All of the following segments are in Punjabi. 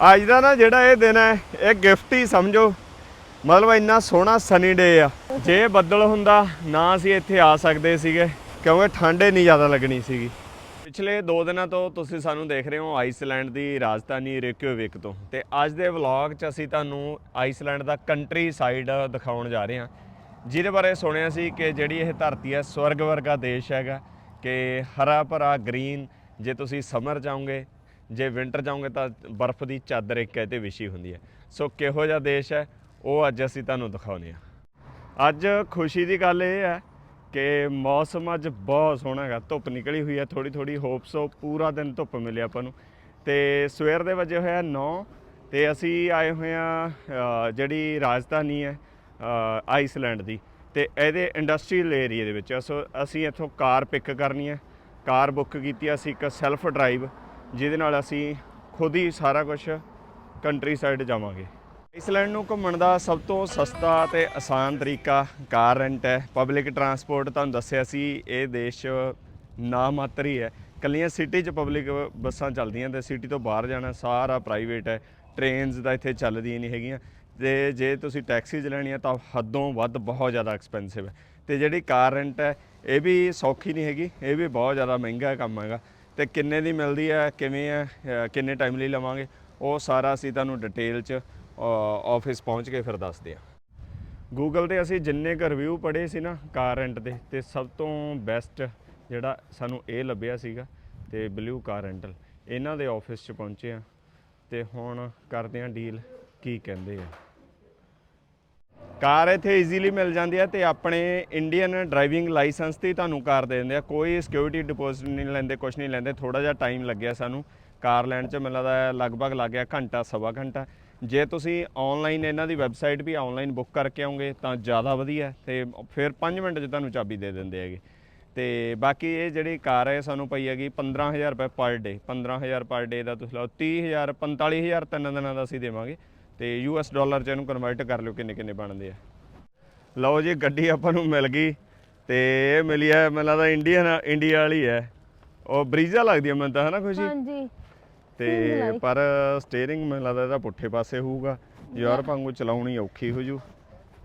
ਅੱਜ ਦਾ ਨਾ ਜਿਹੜਾ ਇਹ ਦਿਨ ਹੈ, ਇਹ ਗਿਫਟ ਹੀ ਸਮਝੋ। ਮਤਲਬ ਇੰਨਾ ਸੋਹਣਾ ਸਨੀ ਡੇ ਆ। ਜੇ ਬੱਦਲ ਹੁੰਦਾ, ਨਾ ਅਸੀਂ ਇੱਥੇ ਆ ਸਕਦੇ ਸੀਗੇ, ਕਿਉਂਕਿ ਠੰਡ ਨਹੀਂ ਜ਼ਿਆਦਾ ਲੱਗਣੀ ਸੀਗੀ। ਪਿਛਲੇ 2 ਦਿਨਾਂ ਤੋਂ ਤੁਸੀਂ ਸਾਨੂੰ ਦੇਖ ਰਹੇ ਹੋ ਆਈਸਲੈਂਡ ਦੀ ਰਾਜਧਾਨੀ ਰੇਕਿਓਵਿਕ ਤੋਂ। ਤੇ ਅੱਜ ਦੇ ਵਲੌਗ 'ਚ ਅਸੀਂ ਤੁਹਾਨੂੰ ਆਈਸਲੈਂਡ ਦਾ ਕੰਟਰੀ ਸਾਈਡ ਦਿਖਾਉਣ ਜਾ ਰਹੇ ਹਾਂ। ਜਿਹਦੇ ਬਾਰੇ ਸੁਣਿਆ ਸੀ ਕਿ ਜਿਹੜੀ ਇਹ ਧਰਤੀ ਹੈ, ਸਵਰਗ ਵਰਗਾ ਦੇਸ਼ ਹੈਗਾ, ਕਿ ਹਰਾ ਭਰਾ ਗ੍ਰੀਨ ਜੇ ਤੁਸੀਂ ਸਮਰ ਜਾਓਗੇ ਜੇ ਵਿੰਟਰ ਜਾਓਗੇ ਤਾਂ ਬਰਫ਼ ਦੀ ਚਾਦਰ ਇੱਕ ਹੈ ਤੇ ਵਿਛੀ ਹੁੰਦੀ ਹੈ। ਸੋ ਕਿਹੋ ਜਿਹਾ ਦੇਸ਼ ਹੈ, ਉਹ ਅੱਜ ਅਸੀਂ ਤੁਹਾਨੂੰ ਦਿਖਾਉਂਦੇ ਹਾਂ। ਅੱਜ ਖੁਸ਼ੀ ਦੀ ਗੱਲ ਇਹ ਹੈ ਕਿ ਮੌਸਮ ਅੱਜ ਬਹੁਤ ਸੋਹਣਾ ਹੈਗਾ, ਧੁੱਪ ਨਿਕਲੀ ਹੋਈ ਹੈ ਥੋੜੀ ਥੋੜੀ ਹੋਪਸ ਉਹ ਪੂਰਾ ਦਿਨ ਧੁੱਪ ਮਿਲੇ ਆਪਾਂ ਨੂੰ। ਤੇ ਸਵੇਰ ਦੇ ਵਜੇ ਹੋਇਆ 9 ਤੇ ਅਸੀਂ ਆਏ ਹੋਏ ਆ ਜਿਹੜੀ ਰਾਜਧਾਨੀ ਹੈ ਆਈਸਲੈਂਡ ਦੀ। ਤੇ ਇਹਦੇ ਇੰਡਸਟਰੀਅਲ ਏਰੀਆ ਦੇ ਵਿੱਚ ਸੋ ਅਸੀਂ ਇੱਥੋਂ ਕਾਰ ਪਿਕ ਕਰਨੀ ਹੈ। ਕਾਰ ਬੁੱਕ ਕੀਤੀ ਆ ਅਸੀਂ ਇੱਕ ਸੈਲਫ ਡਰਾਈਵ ਜਿਹਦੇ ਨਾਲ ਅਸੀਂ ਖੁਦ ਹੀ ਸਾਰਾ ਕੁਝ ਕੰਟਰੀ ਸਾਈਡ ਜਾਵਾਂਗੇ। ਆਈਸਲੈਂਡ ਨੂੰ ਘੁੰਮਣ ਦਾ ਸਭ ਤੋਂ ਸਸਤਾ ਤੇ ਆਸਾਨ ਤਰੀਕਾ ਕਾਰ ਰੈਂਟ ਹੈ। ਪਬਲਿਕ ਟਰਾਂਸਪੋਰਟ ਤੁਹਾਨੂੰ ਦੱਸਿਆ ਸੀ, ਇਹ ਦੇਸ਼ ਨਾ ਮਾਤਰ ਹੀ ਹੈ। ਕੱਲੀਆਂ ਸਿਟੀ 'ਚ ਪਬਲਿਕ ਬੱਸਾਂ ਚੱਲਦੀਆਂ ਤੇ ਸਿਟੀ ਤੋਂ ਬਾਹਰ ਜਾਣਾ ਸਾਰਾ ਪ੍ਰਾਈਵੇਟ ਹੈ। ਟ੍ਰੇਨਸ ਦਾ ਇੱਥੇ ਚੱਲਦੀਆਂ ਨਹੀਂ ਹੈਗੀਆਂ। ਤੇ ਜੇ ਤੁਸੀਂ ਟੈਕਸੀਜ਼ ਲੈਣੀ ਤਾਂ ਹੱਦੋਂ ਵੱਧ ਬਹੁਤ ਜ਼ਿਆਦਾ ਐਕਸਪੈਂਸਿਵ ਹੈ। ਤੇ ਜਿਹੜੀ ਕਾਰ ਰੈਂਟ ਹੈ, ਇਹ ਵੀ ਸੌਖੀ ਨਹੀਂ ਹੈਗੀ। ਇਹ ਵੀ ਬਹੁਤ ਜ਼ਿਆਦਾ ਮਹਿੰਗਾ ਕੰਮ ਹੈਗਾ। ਤੇ ਕਿੰਨੇ ਦੀ ਮਿਲਦੀ ਹੈ, ਕਿਵੇਂ ਹੈ ਕਿੰਨੇ ਟਾਈਮ ਲਈ ਲਵਾਂਗੇ, ਉਹ ਸਾਰਾ ਅਸੀਂ ਤੁਹਾਨੂੰ ਡਿਟੇਲ 'ਚ ਆਫਿਸ ਪਹੁੰਚ ਕੇ ਫਿਰ ਦੱਸਦੇ ਹਾਂ। ਗੂਗਲ ਤੇ ਅਸੀਂ ਜਿੰਨੇ ਕੁ ਰਿਵਿਊ ਪੜ੍ਹੇ ਸੀ ਨਾ ਕਾਰ ਰੈਂਟ ਦੇ, ਤੇ ਸਭ ਤੋਂ ਬੈਸਟ ਜਿਹੜਾ ਸਾਨੂੰ ਇਹ ਲੱਭਿਆ ਸੀਗਾ, ਤੇ ਬਲੂ ਕਾਰ ਰੈਂਟਲ ਇਹਨਾਂ ਦੇ ਆਫਿਸ 'ਚ ਪਹੁੰਚੇ ਆ ਤੇ ਹੁਣ ਕਰਦੇ ਆ ਡੀਲ ਕੀ ਕਹਿੰਦੇ ਆ। ਕਾਰ ਇੱਥੇ ਈਜ਼ੀਲੀ ਮਿਲ ਜਾਂਦੀ ਹੈ ਤੇ ਆਪਣੇ ਇੰਡੀਅਨ ਡਰਾਈਵਿੰਗ ਲਾਇਸੈਂਸ ਤੇ ਹੀ ਤੁਹਾਨੂੰ ਕਾਰ ਦੇ ਦਿੰਦੇ ਆ। ਕੋਈ ਸਿਕਿਉਰਿਟੀ ਡਿਪੋਜ਼ਿਟ ਨਹੀਂ ਲੈਂਦੇ ਕੁਝ ਨਹੀਂ ਲੈਂਦੇ। ਥੋੜਾ ਜਿਹਾ ਟਾਈਮ ਲੱਗਿਆ ਸਾਨੂੰ ਕਾਰ ਲੈਣ 'ਚ। ਮੈਨੂੰ ਲੱਗਦਾ ਲਗਭਗ ਲੱਗ ਗਿਆ ਘੰਟਾ, ਸਵਾ ਘੰਟਾ। ਜੇ ਤੁਸੀਂ ਆਨਲਾਈਨ ਇਹਨਾਂ ਦੀ ਵੈਬਸਾਈਟ ਵੀ ਆਨਲਾਈਨ ਬੁੱਕ ਕਰਕੇ ਆਉਂਗੇ ਤਾਂ ਜ਼ਿਆਦਾ ਵਧੀਆ ਤੇ ਫਿਰ 5 ਮਿੰਟ 'ਚ ਤੁਹਾਨੂੰ ਚਾਬੀ ਦੇ ਦਿੰਦੇ ਹੈਗੇ। ਤੇ ਬਾਕੀ ਇਹ ਜਿਹੜੀ ਕਾਰ ਹੈ ਸਾਨੂੰ ਪਈ ਹੈਗੀ 15000 ਰੁਪਏ ਪਰ ਡੇ 15000 ਪਰ ਡੇ ਦਾ ਤੁਸੀਂ ਲਾਓ 30000 45000 ਤਿੰਨ ਦਿਨਾਂ ਦਾ ਅਸੀਂ ਦੇਵਾਂਗੇ। ਤੇ ਯੂਐਸ ਡਾਲਰ 'ਚ ਇਹਨੂੰ ਕਨਵਰਟ ਕਰ ਲਿਓ ਕਿੰਨੇ ਕਿੰਨੇ ਬਣਦੇ ਆ। ਲਓ ਜੀ ਗੱਡੀ ਆਪਾਂ ਨੂੰ ਮਿਲ ਗਈ ਤੇ ਇਹ ਮਿਲੀ ਹੈ ਮੈਨੂੰ ਲੱਗਦਾ ਇੰਡੀਅਨ ਇੰਡੀਆ ਵਾਲੀ ਹੈ। ਉਹ ਬਰੀਜ਼ਾ ਲੱਗਦੀ ਹੈ ਮੈਨੂੰ ਤਾਂ ਹਨਾ ਖੁਸ਼ੀ? ਹਾਂਜੀ। ਤੇ ਪਰ ਸਟੀਅਰਿੰਗ ਮੈਨੂੰ ਲੱਗਦਾ ਇਹਦਾ ਪੁੱਠੇ ਪਾਸੇ ਹੋਊਗਾ। ਯੂਰਪ ਵਾਂਗੂ ਚਲਾਉਣੀ ਔਖੀ ਹੋ ਜੂ।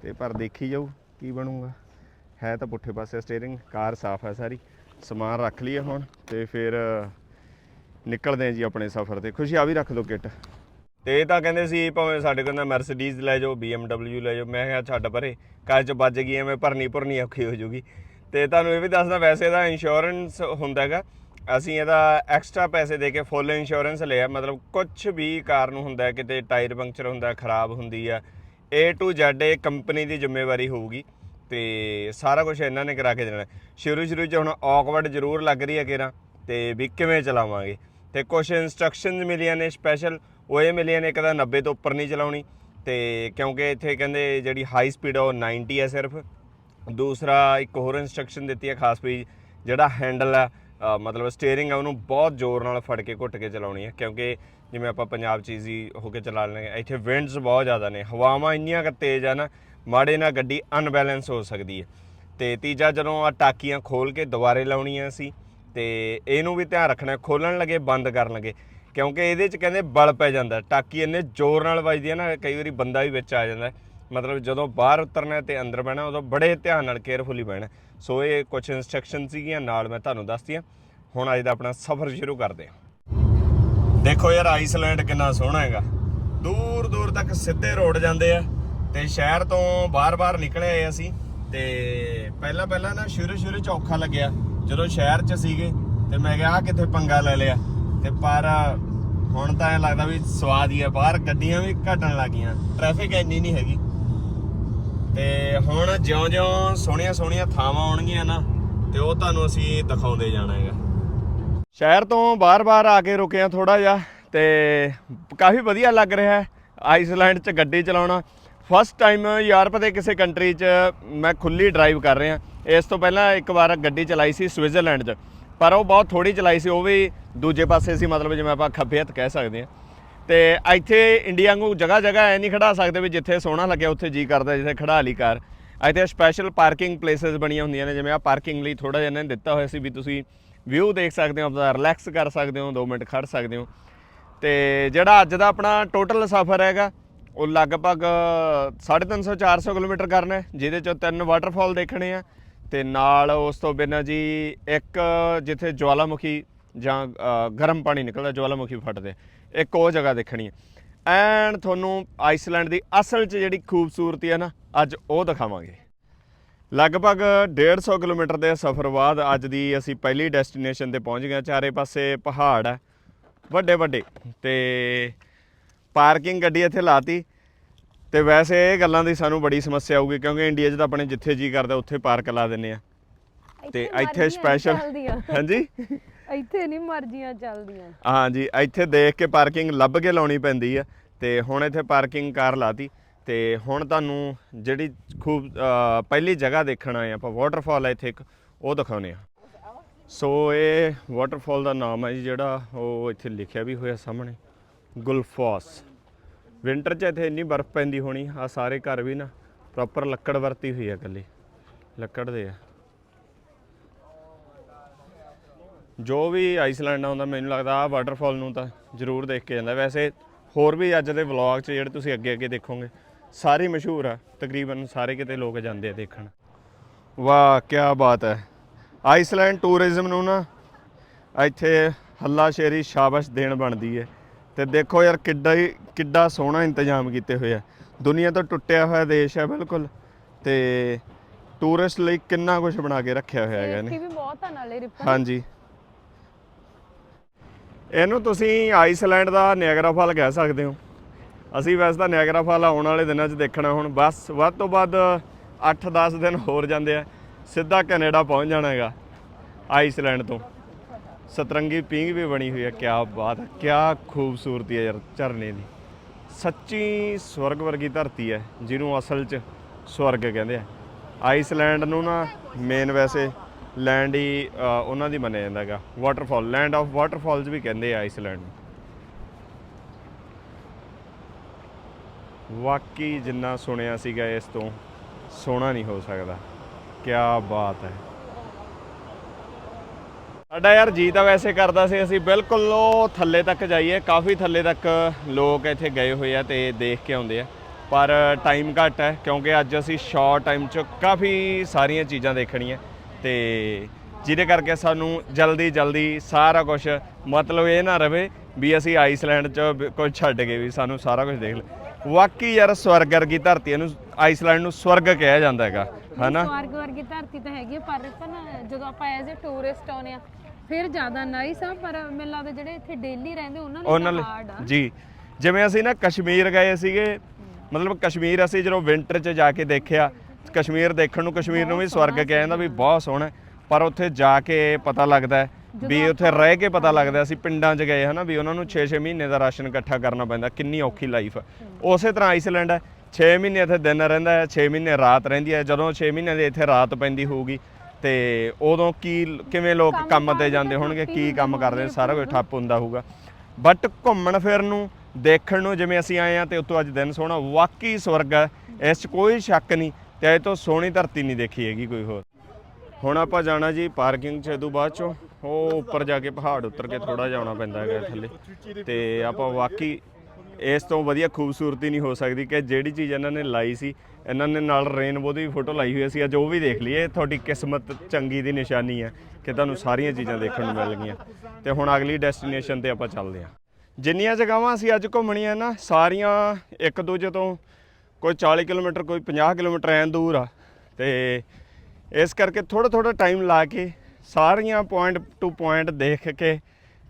ਤੇ ਪਰ ਦੇਖੀ ਜਾਊ ਕੀ ਬਣੂਗਾ। ਹੈ ਤਾਂ ਪੁੱਠੇ ਪਾਸੇ ਸਟੀਅਰਿੰਗ ਕਾਰ ਸਾਫ਼ ਹੈ ਸਾਰੀ। ਸਮਾਨ ਰੱਖ ਲਈਏ ਹੁਣ ਤੇ ਫਿਰ ਨਿਕਲਦੇ ਹਾਂ ਜੀ ਆਪਣੇ ਸਫ਼ਰ ਤੇ। ਖੁਸ਼ੀ ਆ ਵੀ ਰੱਖ ਦਿਓ ਕਿੱਟ। ਤੇ ਇਹ ਤਾਂ ਕਹਿੰਦੇ ਸੀ, ਭਾਵੇਂ ਸਾਡੇ ਕੋਲ ਨਾ ਮਰਸੀਡੀਜ਼ ਲੈ ਜਾਓ, BMW ਲੈ ਜਾਓ, ਮੈਂ ਕਿਹਾ ਛੱਡ ਪਰੇ ਕੱਲ ਚ ਵੱਜ ਗਈ ਐਵੇਂ ਭਰਨੀ ਭਰਨੀ ਔਖੀ ਹੋ ਜੂਗੀ ਤੇ ਤੁਹਾਨੂੰ ਇਹ ਵੀ ਦੱਸਦਾ, ਵੈਸੇ ਇਹਦਾ ਇੰਸ਼ੋਰੈਂਸ ਹੁੰਦਾ ਹੈਗਾ, ਅਸੀਂ ਇਹਦਾ ਐਕਸਟਰਾ ਪੈਸੇ ਦੇ ਕੇ ਫੁੱਲ ਇੰਸ਼ੋਰੈਂਸ ਲਿਆ, ਮਤਲਬ ਕੁਝ ਵੀ ਕਾਰ ਨੂੰ ਹੁੰਦਾ ਕਿਤੇ ਟਾਇਰ ਪੰਕਚਰ ਹੁੰਦਾ, ਖਰਾਬ ਹੁੰਦੀ ਆ, A to Z ਇਹ ਕੰਪਨੀ ਦੀ ਜ਼ਿੰਮੇਵਾਰੀ ਹੋਊਗੀ, ਤੇ ਸਾਰਾ ਕੁਝ ਇਹਨਾਂ ਨੇ ਕਰਾ ਕੇ ਦੇਣਾ। ਸ਼ੁਰੂ ਸ਼ੁਰੂ ਚ ਹੁਣ ਔਕਵਰਡ ਜ਼ਰੂਰ ਲੱਗ ਰਹੀ ਹੈ ਕਿਰਾਂ, ਤੇ ਵੀ ਕਿਵੇਂ ਚਲਾਵਾਂਗੇ। ਤੇ ਕੁਝ ਇਨਸਟਰਕਸ਼ਨਸ ਮਿਲੀਆਂ ਨੇ ਸਪੈਸ਼ਲ ਉਹ ਇਹ ਮਿਲੀਆਂ ਨੇ ਇੱਕ ਤਾਂ 90 ਤੋਂ ਉੱਪਰ ਨਹੀਂ ਚਲਾਉਣੀ ਤੇ ਕਿਉਂਕਿ ਇੱਥੇ ਕਹਿੰਦੇ ਜਿਹੜੀ ਹਾਈ ਸਪੀਡ ਆ ਉਹ 90 ਹੈ ਸਿਰਫ। ਦੂਸਰਾ ਇੱਕ ਹੋਰ ਇਨਸਟਰਕਸ਼ਨ ਦਿੱਤੀ ਹੈ ਖਾਸ ਵੀ ਜਿਹੜਾ ਹੈਂਡਲ ਆ ਮਤਲਬ ਸਟੀਅਰਿੰਗ ਆ, ਉਹਨੂੰ ਬਹੁਤ ਜ਼ੋਰ ਨਾਲ ਫੜ ਕੇ ਘੁੱਟ ਕੇ ਚਲਾਉਣੀ ਹੈ ਕਿਉਂਕਿ ਜਿਵੇਂ ਆਪਾਂ ਪੰਜਾਬ ਚ ਈਜ਼ੀ ਹੋ ਕੇ ਚਲਾ ਲੈਂਗੇ ਇੱਥੇ ਵਿੰਡਸ ਬਹੁਤ ਜ਼ਿਆਦਾ ਨੇ, ਹਵਾਵਾਂ ਇੰਨੀਆਂ ਕੁ ਤੇਜ਼ ਆ ਨਾ, ਮਾੜੇ ਨਾਲ ਗੱਡੀ ਅਨਬੈਲੈਂਸ ਹੋ ਸਕਦੀ ਹੈ। ਤੇ ਤੀਜਾ ਜਦੋਂ ਆ ਟਾਕੀਆਂ ਖੋਲ ਕੇ ਦੁਬਾਰੇ ਲਾਉਣੀਆਂ ਸੀ, ਤੇ ਇਹਨੂੰ ਵੀ ਧਿਆਨ ਰੱਖਣਾ ਖੋਲਣ ਲੱਗੇ, ਬੰਦ ਕਰਨ ਲੱਗੇ। ਕਿਉਂਕਿ ਇਹਦੇ ਚ ਕਹਿੰਦੇ ਬਲ ਪੈ ਜਾਂਦਾ, ਟਾਕੀ ਇੰਨੇ ਜ਼ੋਰ ਨਾਲ ਵੱਜਦੀ ਹੈ ਨਾ, ਕਈ ਵਾਰੀ ਬੰਦਾ ਵੀ ਵਿੱਚ ਆ ਜਾਂਦਾ ਮਤਲਬ ਜਦੋਂ ਬਾਹਰ ਉਤਰਨਾ ਹੈ ਤੇ ਅੰਦਰ ਬਹਿਣਾ ਉਦੋਂ ਬੜੇ ਧਿਆਨ ਨਾਲ ਕੇਅਰਫੁਲੀ ਬਹਿਣਾ ਸੋ ਇਹ ਕੁਝ ਇਨਸਟਰਕਸ਼ਨ ਸੀਗੀਆਂ, ਨਾਲ ਮੈਂ ਤੁਹਾਨੂੰ ਦੱਸਤੀਆਂ। ਹੁਣ ਅੱਜ ਦਾ ਆਪਣਾ ਸਫ਼ਰ ਸ਼ੁਰੂ ਕਰਦੇ ਹਾਂ। ਦੇਖੋ ਯਾਰ ਆਈਸਲੈਂਡ ਕਿੰਨਾ ਸੋਹਣਾ ਹੈਗਾ। ਦੂਰ ਦੂਰ ਤੱਕ ਸਿੱਧੇ ਰੋਡ ਜਾਂਦੇ ਆ ਤੇ ਸ਼ਹਿਰ ਤੋਂ ਬਾਹਰ-ਬਾਹਰ ਨਿਕਲੇ ਆਏ ਅਸੀਂ ਤੇ ਪਹਿਲਾਂ ਪਹਿਲਾਂ ਨਾ ਸ਼ੁਰੂ ਸ਼ੁਰੂ ਚ ਔਖਾ ਲੱਗਿਆ। ਜਦੋਂ ਸ਼ਹਿਰ ਚ ਸੀਗੇ ਤੇ ਮੈਂ ਕਿਹਾ, ਆਹ ਕਿੱਥੇ ਪੰਗਾ ਲੈ ਲਿਆ? ਤੇ ਪਰ ਹੁਣ ਤਾਂ ਐ ਲੱਗਦਾ ਵੀ ਸਵਾਦ ਹੀ ਆ, ਬਾਹਰ ਗੱਡੀਆਂ ਵੀ ਘਟਣ ਲੱਗੀਆਂ ਟ੍ਰੈਫਿਕ ਇੰਨੀ ਨਹੀਂ ਹੈਗੀ। ਤੇ ਹੁਣ ਜਿਉਂ-ਜਿਉਂ ਸੋਹਣੀਆਂ ਸੋਹਣੀਆਂ ਥਾਵਾਂ ਆਉਣਗੀਆਂ ਨਾ, ਤੇ ਉਹ ਤੁਹਾਨੂੰ ਅਸੀਂ ਦਿਖਾਉਂਦੇ ਜਾਣਾ ਹੈਗਾ। ਸ਼ਹਿਰ ਤੋਂ ਬਾਹਰ-ਬਾਹਰ ਆ ਕੇ ਰੁਕੇ ਆ ਥੋੜਾ ਜਿਹਾ, ਤੇ ਕਾਫੀ ਵਧੀਆ ਲੱਗ ਰਿਹਾ ਹੈ ਆਈਸਲੈਂਡ 'ਚ ਗੱਡੀ ਚਲਾਉਣਾ। ਫਸਟ ਟਾਈਮ ਯੂਰਪ ਦੇ ਕਿਸੇ ਕੰਟਰੀ 'ਚ ਮੈਂ ਖੁੱਲੀ ਡਰਾਈਵ ਕਰ ਰਿਹਾ। ਇਸ ਤੋਂ ਪਹਿਲਾਂ ਇੱਕ ਵਾਰ ਗੱਡੀ ਚਲਾਈ ਸੀ ਸਵਿਟਜ਼ਰਲੈਂਡ 'ਚ। ਪਰ ਉਹ ਬਹੁਤ ਥੋੜੀ ਚਲਾਈ ਸੀ, ਉਹ ਵੀ ਦੂਜੇ ਪਾਸੇ ਸੀ, ਮਤਲਬ ਜਿਵੇਂ ਆਪਾਂ ਖੱਬੇ ਹੱਥ ਕਹਿ ਸਕਦੇ ਹਾਂ। ਤੇ ਇੱਥੇ ਇੰਡੀਆ ਨੂੰ ਜਗ੍ਹਾ ਜਗ੍ਹਾ ਐ ਨਹੀਂ ਖੜਾ ਸਕਦੇ ਵੀ ਜਿੱਥੇ ਸੋਹਣਾ ਲੱਗਿਆ, ਉੱਥੇ ਜੀ ਕਰਦਾ, ਜਿੱਥੇ ਖੜਾ ਲਈ ਕਾਰ ਇੱਥੇ ਸਪੈਸ਼ਲ ਪਾਰਕਿੰਗ ਪਲੇਸਸ ਬਣੀਆਂ ਹੁੰਦੀਆਂ ਨੇ, ਜਿਵੇਂ ਆ ਪਾਰਕਿੰਗ ਲਈ ਥੋੜਾ ਜਿਹਾ ਇਹਨਾਂ ਨੇ ਦਿੱਤਾ ਹੋਇਆ ਸੀ ਵੀ ਤੁਸੀਂ ਵਿਊ ਦੇਖ ਸਕਦੇ ਹੋ ਆਪਣਾ ਰਿਲੈਕਸ ਕਰ ਸਕਦੇ ਹੋ 2 ਮਿੰਟ ਖੜ ਸਕਦੇ ਹੋ। ਤੇ ਜਿਹੜਾ ਅੱਜ ਦਾ ਆਪਣਾ ਟੋਟਲ ਸਫ਼ਰ ਹੈਗਾ, ਉਹ ਲਗਭਗ 350 400 ਕਿਲੋਮੀਟਰ ਕਰਨਾ ਹੈ, ਜਿਹਦੇ ਚੋਂ ਤਿੰਨ ਵਾਟਰਫਾਲ ਦੇਖਣੇ ਆ। ਤੇ ਨਾਲ ਉਸ ਤੋਂ ਬਿਨਾਂ ਜੀ ਇੱਕ ਜਿੱਥੇ ਜਵਾਲਾਮੁਖੀ ਜਾਂ ਗਰਮ ਪਾਣੀ ਨਿਕਲਦਾ, ਜਵਾਲਾਮੁਖੀ ਫਟਦੇ। ਇੱਕ ਉਹ ਜਗ੍ਹਾ ਦੇਖਣੀ ਹੈ। ਐਂਡ ਤੁਹਾਨੂੰ ਆਈਸਲੈਂਡ ਦੀ ਅਸਲ 'ਚ ਜਿਹੜੀ ਖੂਬਸੂਰਤੀ ਹੈ ਨਾ, ਅੱਜ ਉਹ ਦਿਖਾਵਾਂਗੇ। ਲਗਭਗ 150 ਕਿਲੋਮੀਟਰ ਦੇ ਸਫ਼ਰ ਬਾਅਦ ਅੱਜ ਦੀ ਅਸੀਂ ਪਹਿਲੀ ਡੈਸਟੀਨੇਸ਼ਨ ਤੇ ਪਹੁੰਚ ਗਏ ਹਾਂ। ਚਾਰੇ ਪਾਸੇ ਪਹਾੜ ਹੈ ਵੱਡੇ ਵੱਡੇ ਤੇ ਪਾਰਕਿੰਗ ਗੱਡੀ ਇੱਥੇ ਲਾਤੀ। ਤੇ ਵੈਸੇ ਇਹ ਗੱਲਾਂ ਦੀ ਸਾਨੂੰ ਬੜੀ ਸਮੱਸਿਆ ਆਊਗੀ ਕਿਉਂਕਿ ਇੰਡੀਆ 'ਚ ਤਾਂ ਆਪਣੇ ਜਿੱਥੇ ਜੀ ਕਰਦਾ ਉੱਥੇ ਪਾਰਕ ਲਾ ਦਿੰਨੇ ਆ। ਤੇ ਇੱਥੇ ਸਪੈਸ਼ਲ। ਹਾਂਜੀ? ਇੱਥੇ ਨਹੀਂ ਮਰਜ਼ੀਆਂ ਚੱਲਦੀਆਂ। ਹਾਂਜੀ ਇੱਥੇ ਦੇਖ ਕੇ ਪਾਰਕਿੰਗ ਲੱਭ ਕੇ ਲਾਉਣੀ ਪੈਂਦੀ ਆ ਤੇ ਹੁਣ ਇੱਥੇ ਪਾਰਕਿੰਗ ਕਾਰ ਲਾਤੀ ਤੇ ਹੁਣ ਤੁਹਾਨੂੰ ਜਿਹੜੀ ਖੂਬ ਪਹਿਲੀ ਜਗ੍ਹਾ ਦੇਖਣ ਆਏ ਆਪਾਂ ਵਾਟਰਫਾਲ ਹੈ ਇੱਥੇ ਇੱਕ ਉਹ ਦਿਖਾਉਨੇ ਆ। ਸੋ ਇਹ ਵਾਟਰਫਾਲ ਦਾ ਨਾਮ ਹੈ ਜੀ ਜਿਹੜਾ ਉਹ ਇੱਥੇ ਲਿਖਿਆ ਵੀ ਹੋਇਆ ਸਾਹਮਣੇ ਗੁਲਫਾਸ। ਵਿੰਟਰ 'ਚ ਇੱਥੇ ਇੰਨੀ ਬਰਫ਼ ਪੈਂਦੀ ਹੋਣੀ, ਆ ਸਾਰੇ ਘਰ ਵੀ ਨਾ ਪ੍ਰੋਪਰ ਲੱਕੜ ਵਰਤੀ ਹੋਈ ਆ ਇਕੱਲੀ। ਲੱਕੜ ਦੇ ਆ। ਜੋ ਵੀ ਆਈਸਲੈਂਡ ਆਉਂਦਾ ਮੈਨੂੰ ਲੱਗਦਾ ਆ ਵਾਟਰਫਾਲ ਨੂੰ ਤਾਂ ਜ਼ਰੂਰ ਦੇਖ ਕੇ ਜਾਂਦਾ। ਵੈਸੇ ਹੋਰ ਵੀ ਅੱਜ ਦੇ ਵਲੌਗ 'ਚ ਜਿਹੜੇ ਤੁਸੀਂ ਅੱਗੇ ਅੱਗੇ ਦੇਖੋਗੇ, ਸਾਰੇ ਮਸ਼ਹੂਰ ਆ। ਤਕਰੀਬਨ ਸਾਰੇ ਕਿਤੇ ਲੋਕ ਜਾਂਦੇ ਆ ਦੇਖਣ। ਵਾਹ ਕੀ ਬਾਤ ਹੈ। ਆਈਸਲੈਂਡ ਟੂਰਿਜ਼ਮ ਨੂੰ ਨਾ ਇੱਥੇ ਹੱਲਾ ਸ਼ੇਰੀ ਸ਼ਾਬਾਸ਼ ਦੇਣ ਬਣਦੀ ਹੈ। ਤੇ ਦੇਖੋ ਯਾਰ ਕਿੱਡਾ ਹੀ ਕਿੱਡਾ ਸੋਹਣਾ ਇੰਤਜ਼ਾਮ ਕੀਤੇ ਹੋਏ ਆ। ਦੁਨੀਆ ਤੋਂ ਟੁੱਟਿਆ ਹੋਇਆ ਦੇਸ਼ ਹੈ ਬਿਲਕੁਲ। ਤੇ ਟੂਰਿਸਟ ਲਈ ਕਿੰਨਾ ਕੁਝ ਬਣਾ ਕੇ ਰੱਖਿਆ ਹੋਇਆ ਹੈਗਾ ਨੇ ਵੀ ਬਹੁਤ ਆ ਨਾਲੇ ਰਿਪਨ। ਹਾਂਜੀ। ਇਹਨੂੰ ਤੁਸੀਂ ਆਈਸਲੈਂਡ ਦਾ ਨਿਆਗਰਾ ਫਾਲ ਕਹਿ ਸਕਦੇ ਹੋ। ਅਸੀਂ ਵੈਸੇ ਤਾਂ ਨਿਆਗਰਾ ਫਾਲ ਆਉਣ ਵਾਲੇ ਦਿਨਾਂ 'ਚ ਦੇਖਣਾ ਹੁਣ। ਬਸ ਵੱਧ ਤੋਂ ਵੱਧ 8-10 ਦਿਨ ਹੋਰ ਜਾਂਦੇ ਆ। ਸਿੱਧਾ ਕੈਨੇਡਾ ਪਹੁੰਚ ਜਾਣਾ ਹੈਗਾ ਆਈਸਲੈਂਡ ਤੋਂ। ਸਤਰੰਗੀ ਪੀਂਘ ਵੀ ਬਣੀ ਹੋਈ ਹੈ, ਕਿਆ ਬਾਤ ਹੈ, ਕਿਆ ਖੂਬਸੂਰਤੀ ਹੈ ਯਾਰ, ਝਰਨੇ ਦੀ। ਸੱਚੀ ਸਵਰਗ ਵਰਗੀ ਧਰਤੀ ਹੈ, ਜਿਹਨੂੰ ਅਸਲ 'ਚ ਸਵਰਗ ਕਹਿੰਦੇ ਆ। ਆਈਸਲੈਂਡ ਨੂੰ ਨਾ ਮੇਨ ਵੈਸੇ ਲੈਂਡ ਹੀ ਉਹਨਾਂ ਦੀ ਮੰਨਿਆ ਜਾਂਦਾ ਹੈਗਾ ਵਾਟਰਫਾਲ ਲੈਂਡ ਆਫ ਵਾਟਰਫਾਲਸ ਵੀ ਕਹਿੰਦੇ ਆ ਆਈਸਲੈਂਡ ਨੂੰ। ਵਾਕਈ ਜਿੰਨਾ ਸੁਣਿਆ ਸੀਗਾ ਇਸ ਤੋਂ, ਸੋਹਣਾ ਨਹੀਂ ਹੋ ਸਕਦਾ। ਕਿਆ ਬਾਤ ਹੈ। ਸਾਡਾ ਯਾਰ ਜੀ ਤਾਂ ਵੈਸੇ ਕਰਦਾ ਸੀ, ਅਸੀਂ ਬਿਲਕੁਲ ਉਹ ਥੱਲੇ ਤੱਕ ਜਾਈਏ, ਕਾਫੀ ਥੱਲੇ ਤੱਕ ਲੋਕ ਇੱਥੇ ਗਏ ਹੋਏ ਆ ਤੇ ਦੇਖ ਕੇ ਆਉਂਦੇ ਆ। ਪਰ ਟਾਈਮ ਘੱਟ ਹੈ, ਕਿਉਂਕਿ ਅੱਜ ਅਸੀਂ ਸ਼ਾਰਟ ਟਾਈਮ 'ਚ ਕਾਫੀ ਸਾਰੀਆਂ ਚੀਜ਼ਾਂ ਦੇਖਣੀਆਂ ਤੇ ਜਿਹਦੇ ਕਰਕੇ ਸਾਨੂੰ ਜਲਦੀ ਜਲਦੀ ਸਾਰਾ ਕੁਝ ਮਤਲਬ ਇਹ ਨਾ ਰਵੇ ਵੀ ਅਸੀਂ ਆਈਸਲੈਂਡ 'ਚ ਬ- ਕੁਝ ਛੱਡ ਕੇ ਵੀ ਸਾਨੂੰ ਸਾਰਾ ਕੁਝ ਦੇਖ ਲੈ ਵਾਕਈ ਯਾਰ ਸਵਰਗ ਵਰਗੀ ਧਰਤੀ ਇਹਨੂੰ ਆਈਸਲੈਂਡ ਨੂੰ ਸਵਰਗ ਕਿਹਾ ਜਾਂਦਾ ਹੈਗਾ ਹਨਾ? ਸਵਰਗ ਵਰਗੀ ਧਰਤੀ ਤਾਂ ਹੈਗੀ ਆ, ਪਰ ਰਿਪਨ ਜਦੋਂ ਆਪਾਂ ਐਜ਼ ਅ ਟੂਰਿਸਟ ਆਉਨੇ ਆ ਫਿਰ ਜ਼ਿਆਦਾ ਨਾਈਸ ਆ ਪਰ ਮੈਨੂੰ ਲੱਗਦਾ ਜਿਹੜੇ ਇੱਥੇ ਡੇਲੀ ਰਹਿੰਦੇ ਉਹਨਾਂ ਉਹਨਾਂ ਲਈ ਹਾਰਡ ਆ। ਲਈ ਜੀ। ਜਿਵੇਂ ਅਸੀਂ ਨਾ ਕਸ਼ਮੀਰ ਗਏ ਸੀਗੇ ਮਤਲਬ ਕਸ਼ਮੀਰ ਅਸੀਂ ਜਦੋਂ ਵਿੰਟਰ 'ਚ ਜਾ ਕੇ ਦੇਖਿਆ ਕਸ਼ਮੀਰ ਦੇਖਣ ਨੂੰ ਕਸ਼ਮੀਰ ਨੂੰ ਵੀ ਸਵਰਗ ਕਿਹਾ ਜਾਂਦਾ ਵੀ ਬਹੁਤ ਸੋਹਣਾ ਹੈ। ਪਰ ਉੱਥੇ ਜਾ ਕੇ ਪਤਾ ਲੱਗਦਾ ਹੈ ਵੀ ਉੱਥੇ ਰਹਿ ਕੇ ਪਤਾ ਲੱਗਦਾ ਅਸੀਂ ਪਿੰਡਾਂ 'ਚ ਗਏ ਹਨਾ ਵੀ ਉਹਨਾਂ ਨੂੰ 6-6 ਮਹੀਨੇ ਦਾ ਰਾਸ਼ਨ ਇਕੱਠਾ ਕਰਨਾ ਪੈਂਦਾ ਕਿੰਨੀ ਔਖੀ ਲਾਈਫ ਹੈ। ਉਸੇ ਤਰ੍ਹਾਂ ਆਈਸਲੈਂਡ ਹੈ 6 ਮਹੀਨੇ ਇੱਥੇ ਦਿਨ ਰਹਿੰਦਾ ਹੈ 6 ਮਹੀਨੇ ਰਾਤ ਰਹਿੰਦੀ ਹੈ ਜਦੋਂ 6 ਮਹੀਨੇ ਦੇ ਇੱਥੇ ਰਾਤ ਪੈਂਦੀ ਹੋਊਗੀ ਤੇ ਉਦੋਂ ਕੀ ਕਿਵੇਂ ਲੋਕ ਕੰਮ ਤੇ ਜਾਂਦੇ ਹੋਣਗੇ ਕੀ ਕੰਮ ਕਰਦੇ ਸਾਰਾ ਕੁਝ ਠੱਪ ਹੁੰਦਾ ਹੋਊਗਾ। ਬਟ ਘੁੰਮਣ ਫਿਰਨ ਨੂੰ ਦੇਖਣ ਨੂੰ ਜਿਵੇਂ ਅਸੀਂ ਆਏ ਆ ਤੇ ਉਤੋਂ ਅੱਜ ਦਿਨ ਸੋਹਣਾ ਵਾਕਈ ਸਵਰਗ ਹੈ ਇਸ 'ਚ ਕੋਈ ਸ਼ੱਕ ਨਹੀਂ ਤੇ ਇਹ ਤੋਂ ਸੋਹਣੀ ਧਰਤੀ ਨਹੀਂ ਦੇਖੀ ਹੈਗੀ ਕੋਈ ਹੋਰ। ਹੁਣ ਆਪਾਂ ਜਾਣਾ ਜੀ ਪਾਰਕਿੰਗ 'ਚ ਇਦੋਂ ਬਾਅਦ ਚੋਂ। ਉਹ ਉੱਪਰ ਜਾ ਕੇ ਪਹਾੜ ਉੱਤਰ ਕੇ ਥੋੜਾ ਜਾਣਾ ਪੈਂਦਾ ਹੈਗਾ ਥੱਲੇ। ਤੇ ਆਪਾਂ ਵਾਕਈ ਇਸ ਤੋਂ ਵਧੀਆ ਖੂਬਸੂਰਤੀ ਨਹੀਂ ਹੋ ਸਕਦੀ ਕਿ ਜਿਹੜੀ ਚੀਜ਼ ਇਹਨਾਂ ਨੇ ਲਾਈ ਸੀ, ਇਹਨਾਂ ਨੇ ਨਾਲ ਰੇਨਬੋ ਦੀ ਫੋਟੋ ਲਾਈ ਹੋਈ ਸੀ, ਅੱਜ ਉਹ ਵੀ ਦੇਖ ਲਈਏ। ਤੁਹਾਡੀ ਕਿਸਮਤ ਚੰਗੀ ਦੀ ਨਿਸ਼ਾਨੀ ਹੈ ਕਿ ਤੁਹਾਨੂੰ ਸਾਰੀਆਂ ਚੀਜ਼ਾਂ ਦੇਖਣ ਨੂੰ ਮਿਲ ਗਈਆਂ। ਤੇ ਹੁਣ ਅਗਲੀ ਡੈਸਟੀਨੇਸ਼ਨ ਤੇ ਆਪਾਂ ਚੱਲਦੇ ਹਾਂ। ਜਿੰਨੀਆਂ ਜਗ੍ਹਾਵਾਂ ਅਸੀਂ ਅੱਜ ਘੁੰਮਣੀਆਂ ਨਾ, ਸਾਰੀਆਂ ਇੱਕ ਦੂਜੇ ਤੋਂ ਕੋਈ 40 ਕਿਲੋਮੀਟਰ, ਕੋਈ 50 ਕਿਲੋਮੀਟਰ ਐਂ ਦੂਰ ਆ। ਤੇ ਇਸ ਕਰਕੇ ਥੋੜਾ ਥੋੜਾ ਟਾਈਮ ਲਾ ਕੇ ਸਾਰੀਆਂ ਪੁਆਇੰਟ ਟੂ ਪੁਆਇੰਟ ਦੇਖ ਕੇ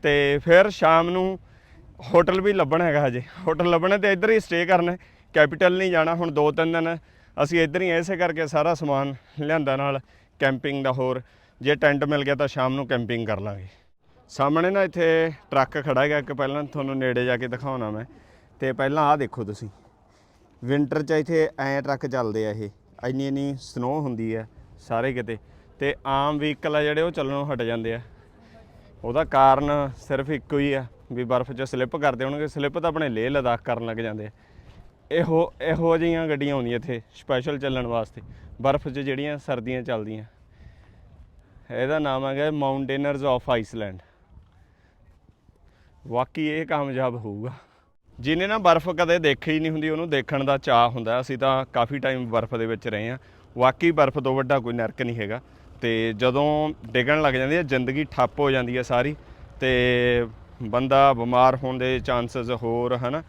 ਤੇ ਫਿਰ ਸ਼ਾਮ ਨੂੰ ਹੋਟਲ ਵੀ ਲੱਭਣਾ ਹੈਗਾ ਹਜੇ। ਹੋਟਲ ਲੱਭਣਾ ਤੇ ਇੱਧਰ ਹੀ ਸਟੇ ਕਰਨਾ ਕੈਪੀਟਲ ਨਹੀਂ ਜਾਣਾ, ਹੁਣ ਦੋ ਤਿੰਨ ਦਿਨ ਅਸੀਂ ਇੱਧਰ ਹੀ ਐਸੇ ਕਰਕੇ ਸਾਰਾ ਸਮਾਨ ਲਿਆਂਦਾ ਨਾਲ ਕੈਂਪਿੰਗ ਦਾ ਹੋਰ। ਜੇ ਟੈਂਟ ਮਿਲ ਗਿਆ ਤਾਂ ਸ਼ਾਮ ਨੂੰ ਕੈਂਪਿੰਗ ਕਰ ਲਾਂਗੇ। ਸਾਹਮਣੇ ਨਾ ਇੱਥੇ ਟਰੱਕ ਖੜਾ ਹੈਗਾ, ਇੱਕ ਪਹਿਲਾਂ ਤੁਹਾਨੂੰ ਨੇੜੇ ਜਾ ਕੇ ਦਿਖਾਉਣਾ ਮੈਂ। ਤੇ ਪਹਿਲਾਂ ਆਹ ਦੇਖੋ ਤੁਸੀਂ। ਵਿੰਟਰ 'ਚ ਇੱਥੇ ਐਂ ਟਰੱਕ ਚੱਲਦੇ ਆ ਇਹ। ਇੰਨੀ ਇੰਨੀ ਸਨੋ ਹੁੰਦੀ ਹੈ ਸਾਰੇ ਕਿਤੇ। ਤੇ ਆਮ ਵਹੀਕਲ ਆ ਜਿਹੜੇ, ਉਹ ਚੱਲਣੋਂ ਹਟ ਜਾਂਦੇ ਆ। ਉਹਦਾ ਕਾਰਨ ਸਿਰਫ ਇੱਕੋ ਹੀ ਆ ਵੀ ਬਰਫ਼ 'ਚ ਸਲਿੱਪ ਕਰਦੇ ਹੋਣਗੇ। ਸਲਿੱਪ ਤਾਂ ਆਪਣੇ ਲੇਹ ਲਦਾਖ ਕਰਨ ਲੱਗ ਜਾਂਦੇ ਆ। ਇਹੋ ਇਹੋ ਜਿਹੀਆਂ ਗੱਡੀਆਂ ਆਉਂਦੀਆਂ ਇੱਥੇ ਸਪੈਸ਼ਲ ਚੱਲਣ ਵਾਸਤੇ। ਬਰਫ਼ 'ਚ ਜਿਹੜੀਆਂ ਸਰਦੀਆਂ ਚੱਲਦੀਆਂ। ਇਹਦਾ ਨਾਮ ਹੈਗਾ ਮਾਊਂਟੇਨਰਸ ਆਫ ਆਈਸਲੈਂਡ ਵਾਕਈ ਇਹ ਕਾਮਯਾਬ ਹੋਊਗਾ। ਜਿਹਨੇ ਨਾ ਬਰਫ਼ ਕਦੇ ਦੇਖੀ ਹੀ ਨਹੀਂ ਹੁੰਦੀ, ਉਹਨੂੰ ਦੇਖਣ ਦਾ ਚਾਹ ਹੁੰਦਾ। ਅਸੀਂ ਤਾਂ ਕਾਫੀ ਟਾਈਮ ਬਰਫ਼ ਦੇ ਵਿੱਚ ਰਹੇ ਹਾਂ। ਵਾਕਈ ਬਰਫ਼ ਤੋਂ ਵੱਡਾ ਕੋਈ ਨਰਕ ਨਹੀਂ ਹੈਗਾ। ਤੇ ਜਦੋਂ ਡਿੱਗਣ ਲੱਗ ਜਾਂਦੀ ਹੈ, ਜ਼ਿੰਦਗੀ ਠੱਪ ਹੋ ਜਾਂਦੀ ਹੈ ਸਾਰੀ। ਤੇ ਬੰਦਾ ਬਿਮਾਰ ਹੋਣ ਦੇ ਚਾਂਸਸ ਹੋਰ ਹਨਾ।